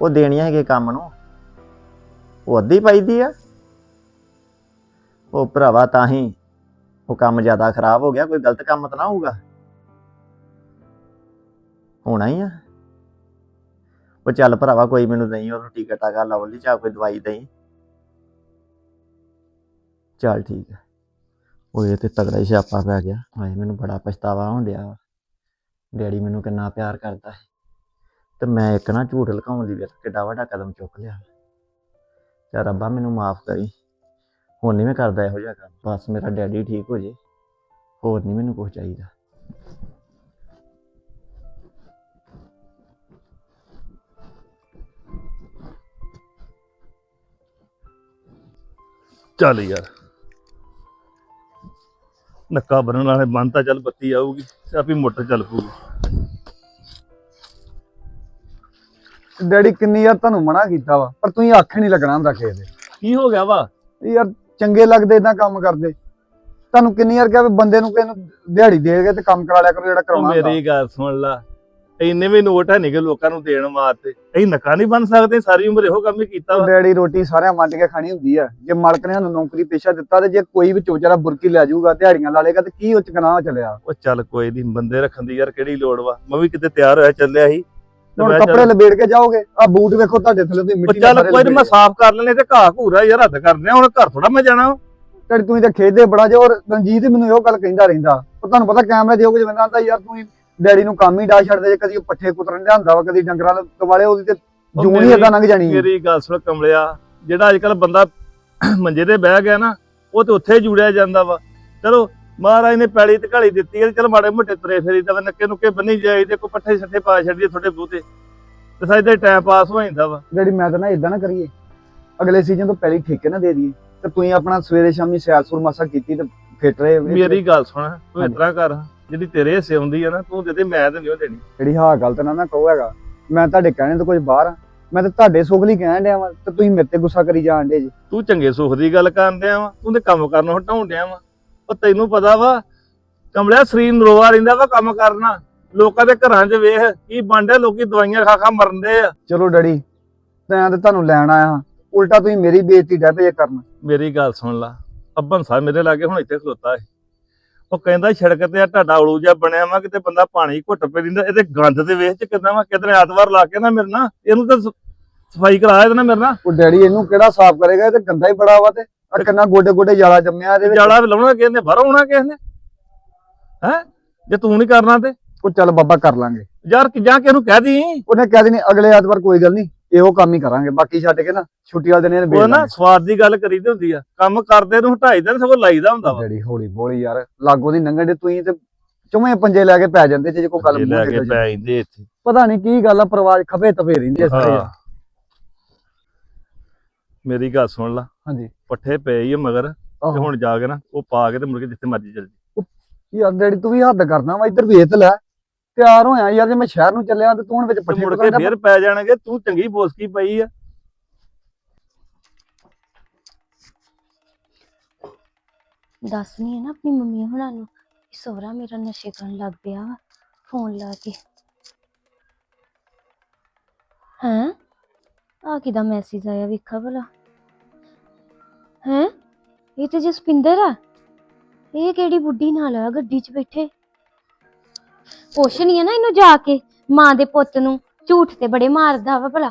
ਉਹ ਦੇਣੀਆਂ ਹੈਗੇ ਕੰਮ ਨੂੰ। ਉਹ ਅੱਧੀ ਪਾਈਦੀ ਆ। ਉਹ ਭਰਾਵਾ ਤਾਂ ਹੀ ਉਹ ਕੰਮ ਜ਼ਿਆਦਾ ਖਰਾਬ ਹੋ ਗਿਆ, ਕੋਈ ਗਲਤ ਕੰਮ ਤਾਂ ਨਾ ਹੋਊਗਾ। ਹੋਣਾ ਹੀ ਆ। ਉਹ ਚੱਲ ਭਰਾਵਾ ਕੋਈ ਮੈਨੂੰ ਨਹੀਂ ਉਹਨੂੰ ਟੀਕਾ ਟਾਕਾ ਲਾਉਣ ਲਈ ਚਾਹ ਕੋਈ ਦਵਾਈ ਦੇਈ। ਚੱਲ ਠੀਕ ਹੈ ਉਹ ਇਹ ਤੇ ਤਗੜਾ ਹੀ ਸਿਆਪਾ ਪੈ ਗਿਆ। ਹਾਏ, ਮੈਨੂੰ ਬੜਾ ਪਛਤਾਵਾ ਹੋਣ ਡਿਆ ਵਾ। ਡੈਡੀ ਮੈਨੂੰ ਕਿੰਨਾ ਪਿਆਰ ਕਰਦਾ ਹੈ ਤੇ ਮੈਂ ਇੱਕ ਨਾ ਝੂਠ ਲੁਕਾਉਣ ਦੀ ਵਿੱਚ ਕਿੱਡਾ ਵੱਡਾ ਕਦਮ ਚੁੱਕ ਲਿਆ। ਯਾ ਰੱਬਾ ਮੈਨੂੰ ਮਾਫ ਕਰੀ। ਹੁਣ ਨਹੀਂ ਮੈਂ ਕਰਦਾ ਇਹੋ ਜਿਹਾ ਕੰਮ। ਬਸ ਮੇਰਾ ਡੈਡੀ ਠੀਕ ਹੋ ਜੇ। ਹੋਰ ਨਹੀਂ ਮੈਨੂੰ ਕੁਝ ਚਾਹੀਦਾ। ਚੱਲ ਯਾਰ। ਨੱਕਾ ਬੰਨਣ ਵਾਲੇ ਬੰਦ ਤਾਂ ਚੱਲ ਬੱਤੀ ਆਊਗੀ ਤੇ ਆਪੀ ਮੋਟਰ ਚੱਲ ਪਊਗੀ। ਡੈਡੀ ਕਿੰਨੀ ਯਾਰ ਤੁਹਾਨੂੰ ਮਨਾ ਕੀਤਾ ਵਾ ਪਰ ਤੁਸੀਂ ਅੱਖ ਨਹੀਂ ਲੱਗਣਾ ਹੁੰਦਾ ਕਿਸੇ ਦੇ। ਕੀ ਹੋ ਗਿਆ ਵਾ? ਯਾਰ ਚੰਗੇ ਲੱਗਦੇ ਇਦਾਂ ਕੰਮ ਕਰਦੇ। ਤੁਹਾਨੂੰ ਕਿੰਨੀ ਯਾਰ ਕਿਹਾ ਬੰਦੇ ਨੂੰ ਕਿਸੇ ਨੂੰ ਦਿਹਾੜੀ ਦੇ ਕੇ ਤੇ ਕੰਮ ਕਰਾ ਲਿਆ ਕਰੋ ਜਿਹੜਾ ਕਰਾਉਣਾ। ਮੇਰੀ ਗੱਲ ਸੁਣ ਲਾ। ਇੰਨੇ ਵੀ ਨੋਟ ਹੈ ਨਹੀਂਗੇ ਲੋਕਾਂ ਨੂੰ ਦੇਣ ਵਾਸਤੇ। ਅਸੀਂ ਨੱਕਾ ਨਹੀਂ ਬਣ ਸਕਦੇ ਸਾਰੀ ਉਮਰ ਇਹੋ ਕੰਮ ਹੀ ਕੀਤਾ ਵਾ। ਡੈਡੀ ਰੋਟੀ ਸਾਰਿਆਂ ਵੰਡ ਕੇ ਖਾਣੀ ਹੁੰਦੀ ਆ। ਜੇ ਮਾਲਕ ਨੇ ਸਾਨੂੰ ਨੌਕਰੀ ਪੇਸ਼ਾ ਦਿੱਤਾ ਤੇ ਜੇ ਕੋਈ ਵਿੱਚ ਵਿਚਾਰਾ ਬੁਰਕੀ ਲੈ ਜਾਊਗਾ ਦਿਹਾੜੀਆਂ ਲਾ ਲੇਗਾ ਤੇ ਕੀ ਉੱਚ ਗਨਾਹ ਚੱਲਿਆ? ਉਹ ਚੱਲ ਕੋਈ ਨਹੀਂ ਬੰਦੇ ਰੱਖਣ ਦੀ ਯਾਰ ਕਿਹੜੀ ਲੋੜ ਵਾ? ਮੈਂ ਵੀ ਕਿਤੇ ਤਿਆਰ ਹੋਇਆ ਚੱਲਿਆ ਸੀ। ਤੇ ਹੁਣ ਕੱਪੜੇ ਲਬੇੜ ਕੇ ਜਾਓਗੇ? ਆ ਬੂਟ ਵੇਖੋ ਤੁਹਾਡੇ ਥੱਲੇ ਉਹ ਮਿੱਟੀ ਚੱਲ ਕੋਈ ਨੀ ਮੈਂ ਸਾਫ਼ ਕਰ ਲੈਣੇ ਤੇ ਘਾਹ ਘੂਰਾ ਯਾਰ ਹੱਦ ਕਰਦੇ ਹੁਣ ਘਰ ਥੋੜਾ ਮੈਂ ਜਾਣਾ ਵਾ। ਡੈਡੀ ਤੁਸੀਂ ਤਾਂ ਖੇਡਦੇ ਬੜਾ ਜੇ ਔਰ ਰਣਜੀਤ ਮੈਨੂੰ ਇਹੋ ਗੱਲ ਕਹਿੰਦਾ ਰਹਿੰਦਾ। ਉਹ ਤੁਹਾਨੂੰ ਪਤਾ ਕੈਮਰਾ ਦੇ ਉਹ ਜਿਵੇਂ ਆਂਦਾ ਯਾਰ ਤੂੰ ਡੈਡੀ ਨੂੰ ਕੰਮ ਹੀ ਡਾ ਛੱਡਦੇ ਜੇ ਕਦੀ ਉਹ ਪੱਠੇ ਕੁਤਰਨ ਲਿਆਂਦਾ ਵਾ ਕਦੀ ਡੰਗਰਾਂ ਦੇ ਵਾਲੇ ਉਹਦੀ ਤੇ ਉਹ ਜੂਨ ਹੀ ਮੇਰੀ- ਏਦਾਂ ਲੰਘ ਜਾਣੀ। ਮੇਰੀ ਗੱਲ ਸੁਣ ਕਮਲਿਆ ਜਿਹੜਾ ਅੱਜ ਕੱਲ ਬੰਦਾ ਮੰਜੇ ਤੇ ਬਹਿ ਗਿਆ ਨਾ ਉਹ ਤੇ ਉੱਥੇ ਜੁੜਿਆ ਜਾਂਦਾ ਵਾ। ਚਲੋ ਮਹਾਰਾਜ ਨੇ ਪੈਲੀ ਤੇ ਘਾਲੀ ਦਿੱਤੀ ਹੈ ਚਲ ਮਾੜੇ ਮੋਟੇ ਤੁਰੇ ਫੇਰੀ ਤਾਂ ਨੱਕੇ ਨੁੱਕੇ ਬੰਨੀ ਜਾਈ ਤੇ ਕੋਈ ਪੱਠੇ ਛੱਠੇ ਪਾ ਛੱਡੀਏ ਤੁਹਾਡੇ ਬੂਤੇ ਤੇ। ਸਾਇਦਾ ਟਾਈਮ ਪਾਸ ਹੋ ਜਾਂਦਾ ਵਾ। ਡੈਡੀ ਮੈਂ ਤਾਂ ਨਾ ਇਦਾਂ ਨਾ ਕਰੀਏ। ਅਗਲੇ ਸੀਜ਼ਨ ਤੋਂ ਪਹਿਲੀ ਠੇਕੇ ਨਾ ਦੇ ਦਈਏ। ਤੇ ਤੁਸੀਂ ਆਪਣਾ ਸਵੇਰੇ ਸ਼ਾਮੀ ਸੈਰ ਸੂਰ ਮਾਸਾ ਕੀਤੀ ਤੇ ਫਿੱਟ ਰਹੇ। ਮੇਰੀ ਗੱਲ ਸੁਣ ਤੂੰ ਹਾਂਜੀ। ਤਰ੍ਹਾਂ ਕਰ। ਜਿਹੜੀ ਤੇਰੇ ਹਿੱਸੇ ਆਉਂਦੀ ਆ ਨਾ ਤੂੰ ਦੇ ਦੇ ਮੈਂ ਤੇ ਨਹੀਂ ਦੇਣੀ। ਜਿਹੜੀ ਹਾਂ ਗੱਲ ਤਾਂ ਨਾ ਨਾ ਕਹੋ ਹੈਗਾ ਮੈਂ ਤੁਹਾਡੇ ਕਹਿਣੇ ਤੋਂ ਕੁਝ ਬਾਹਰ ਆ। ਮੈਂ ਤਾਂ ਤੁਹਾਡੇ ਸੁੱਖ ਲਈ ਕਹਿਣ ਡਿਆ ਵਾਂ ਤੇ ਤੁਸੀਂ ਮੇਰੇ ਤੇ ਗੁੱਸਾ ਕਰੀ ਜਾਣ ਡੇ ਜੀ। ਤੂੰ ਚੰਗੇ ਸੁੱਖ ਦੀ ਗੱਲ ਕਰਨ ਡਿਆ ਵਾ ਤੂੰ ਤੇ ਕੰਮ ਕਰਨੋਂ ਹਟਾਉਣ ਡਿਆ ਵਾ। ਉਹ ਤੈਨੂੰ ਪਤਾ ਵਾ ਕਮਲਿਆ ਸਰੀਰ ਨਰੋਆ ਰਹਿੰਦਾ ਵਾ ਕੰਮ ਕਰਨਾ। ਲੋਕਾਂ ਦੇ ਘਰਾਂ 'ਚ ਵੇਖ ਕੀ ਬਣਦਾ ਲੋਕੀ ਦਵਾਈਆਂ ਖਾ ਖਾ ਮਰਨਦੇ ਆ। ਚਲੋ ਡੈਡੀ ਮੈਂ ਤੇ ਤੁਹਾਨੂੰ ਲੈਣ ਆਇਆ ਹਾਂ। ਉਲਟਾ ਤੁਸੀਂ ਮੇਰੀ ਬੇਇੱਜ਼ਤੀ ਡੈ ਪਏ ਕਰਨ। ਮੇਰੀ ਗੱਲ ਸੁਣ ਲਾ। ਅੱਬਨ ਸਾਹਿਬ ਮੇਰੇ ਲਾਗੇ ਹੁਣ ਇੱਥੇ ਖਲੋਤਾ ਹੈ ਉਹ ਕਹਿੰਦਾ ਸੜਕ ਤੇ ਆ ਢਾਡਾ ਉਲੂ ਜਿਹਾ ਬਣਿਆ ਵਾ ਕਿਤੇ ਬੰਦਾ ਪਾਣੀ ਘੁੱਟ ਪੈ ਦਿੰਦਾ ਇਹਦੇ ਗੰਦ ਦੇ ਵੇਖ ਚ ਕਿਦਾਂ ਵਾ ਕਿਤੇ ਐਤਵਾਰ ਲਾ ਕੇ ਨਾ ਮੇਰੇ ਨਾਲ ਇਹਨੂੰ ਤਾਂ ਸਫ਼ਾਈ ਕਰਾ ਇਹਦੇ ਨਾਲ ਮੇਰੇ ਨਾਲ। ਉਹ ਡੈਡੀ ਇਹਨੂੰ ਕਿਹੜਾ ਸਾਫ਼ ਕਰੇਗਾ ਇਹ ਤੇ ਗੰਦਾ ਹੀ ਬੜਾ ਵਾ ਤੇ ਆ ਕਿੰਨਾ ਗੋਡੇ ਗੋਡੇ ਜਾਲਾ ਜੰਮਿਆ ਇਹਦੇ ਵਿੱਚ। ਜਾਲਾ ਵੀ ਲਾਉਣਾ ਕਿਸੇ ਨੇ ਬਾਹਰੋਂ ਆਉਣਾ ਕਿਸੇ ਨੇ? ਹੈ? ਜੇ ਤੂੰ ਨਹੀਂ ਕਰਨਾ ਤੇ? ਉਹ ਚੱਲ ਬਾਬਾ ਕਰ ਲਾਂਗੇ। ਯਾਰ ਕਿ ਜਾਂ ਕਿਸੇ ਨੂੰ ਕਹਿ ਦੀ ਉਹਨੇ ਕਹਿ ਦੇਣੀ ਅਗਲੇ ਐਤਵਾਰ ਕੋਈ ਗੱਲ ਨਹੀਂ ਇਹੋ ਕੰਮ ਹੀ ਕਰਾਂਗੇ ਬਾਕੀ ਛੱਡ ਕੇ ਨਾ ਛੁੱਟੀ ਵਾਲੇ ਦਿਨ ਇਹਨੇ ਉਹ ਨਾ ਸਵਾਦ ਦੀ ਗੱਲ ਕਰੀਦੀ ਹੁੰਦੀ ਆ ਕੰਮ ਕਰਦੇ ਨੂੰ ਹਟਾਈਦਾ ਸਗੋਂ ਲਾਈਦਾ ਹੁੰਦਾ ਵਾ। ਡੈਡੀ ਹੌਲੀ ਬੋਲੀ ਯਾਰ ਲਾਗੋ ਦੀ ਨੰਗਣ ਦੇ ਤੁਸੀਂ ਤੇ ਚੁਵੇਂ ਪੰਜੇ ਲੈ ਕੇ ਪੈ ਜਾਂਦੇ ਜੇ ਕੋਈ ਗੱਲ ਲੈ ਮੂੰਹ ਕੇ ਪੈ। ਜਾਂਦੇ ਇੱਥੇ। ਪਤਾ ਨਹੀਂ ਕੀ ਗੱਲ ਆ ਪਰਵਾਜ ਖਬੇ ਤਪੇ ਰਹਿੰਦੇ ਆ ਸਾਰੇ ਹਾਂ। ਮੇਰੀ ਗੱਲ ਸੁਣ ਲਾ। ਹਾਂਜੀ। ਪੱਠੇ ਪਏ ਹੀ ਆ ਮਗਰ ਤੇ ਆਹੋ। ਹੁਣ ਜਾ ਕੇ ਨਾ ਉਹ ਪਾ ਕੇ ਤੇ ਮੁੜ ਕੇ ਜਿੱਥੇ ਮਰਜ਼ੀ ਚੱਲ ਜੀ ਯਾਰ ਡੈਡੀ ਤੂੰ ਵੀ ਹੱਦ ਕਰਦਾ ਵਾ ਇੱਧਰ ਵੇਖ ਲੈ। ਤਿਆਰ ਹੋਇਆ ਯਾਰ ਜੇ ਮੈਂ ਸ਼ਹਿਰ ਨੂੰ ਚੱਲਿਆ ਤੇ ਤੂੰ ਹੁਣ ਵਿੱਚ ਪੱਠੇ ਮੁੜ ਕੇ ਫੇਰ ਪੈ ਜਾਣਗੇ ਤੂੰ ਚੰਗੀ ਬੋਸਕੀ ਪਈ ਆ। ਦੱਸਣੀ ਹੈ ਨਾ ਆਪਣੀ ਮੰਮੀ ਹੁਣਾਂ ਨੂੰ ਕਿ ਸਹੁਰਾ ਮੇਰਾ ਨਸ਼ੇ ਕਰਨ ਲੱਗ ਪਿਆ ਵਾ ਫੋਨ ਲਾ ਕੇ। ਹੈਂ? ਆ ਕਿਦਾ ਮੈਸੇਜ ਆਇਆ ਵੇਖਾ ਭਲਾ। ਹੈਂ? ਇਹ ਤੇ ਜਸਪਿੰਦਰ ਆ। ਇਹ ਕਿਹੜੀ ਬੁੱਢੀ ਨਾਲ ਆ ਗੱਡੀ 'ਚ ਬੈਠੇ? ਪੁੱਛਣੀ ਆ ਨਾ ਇਹਨੂੰ ਜਾ ਕੇ, ਮਾਂ ਦੇ ਪੁੱਤ ਨੂੰ, ਝੂਠ ਤੇ ਬੜੇ ਮਾਰਦਾ ਵਾ ਭਲਾ।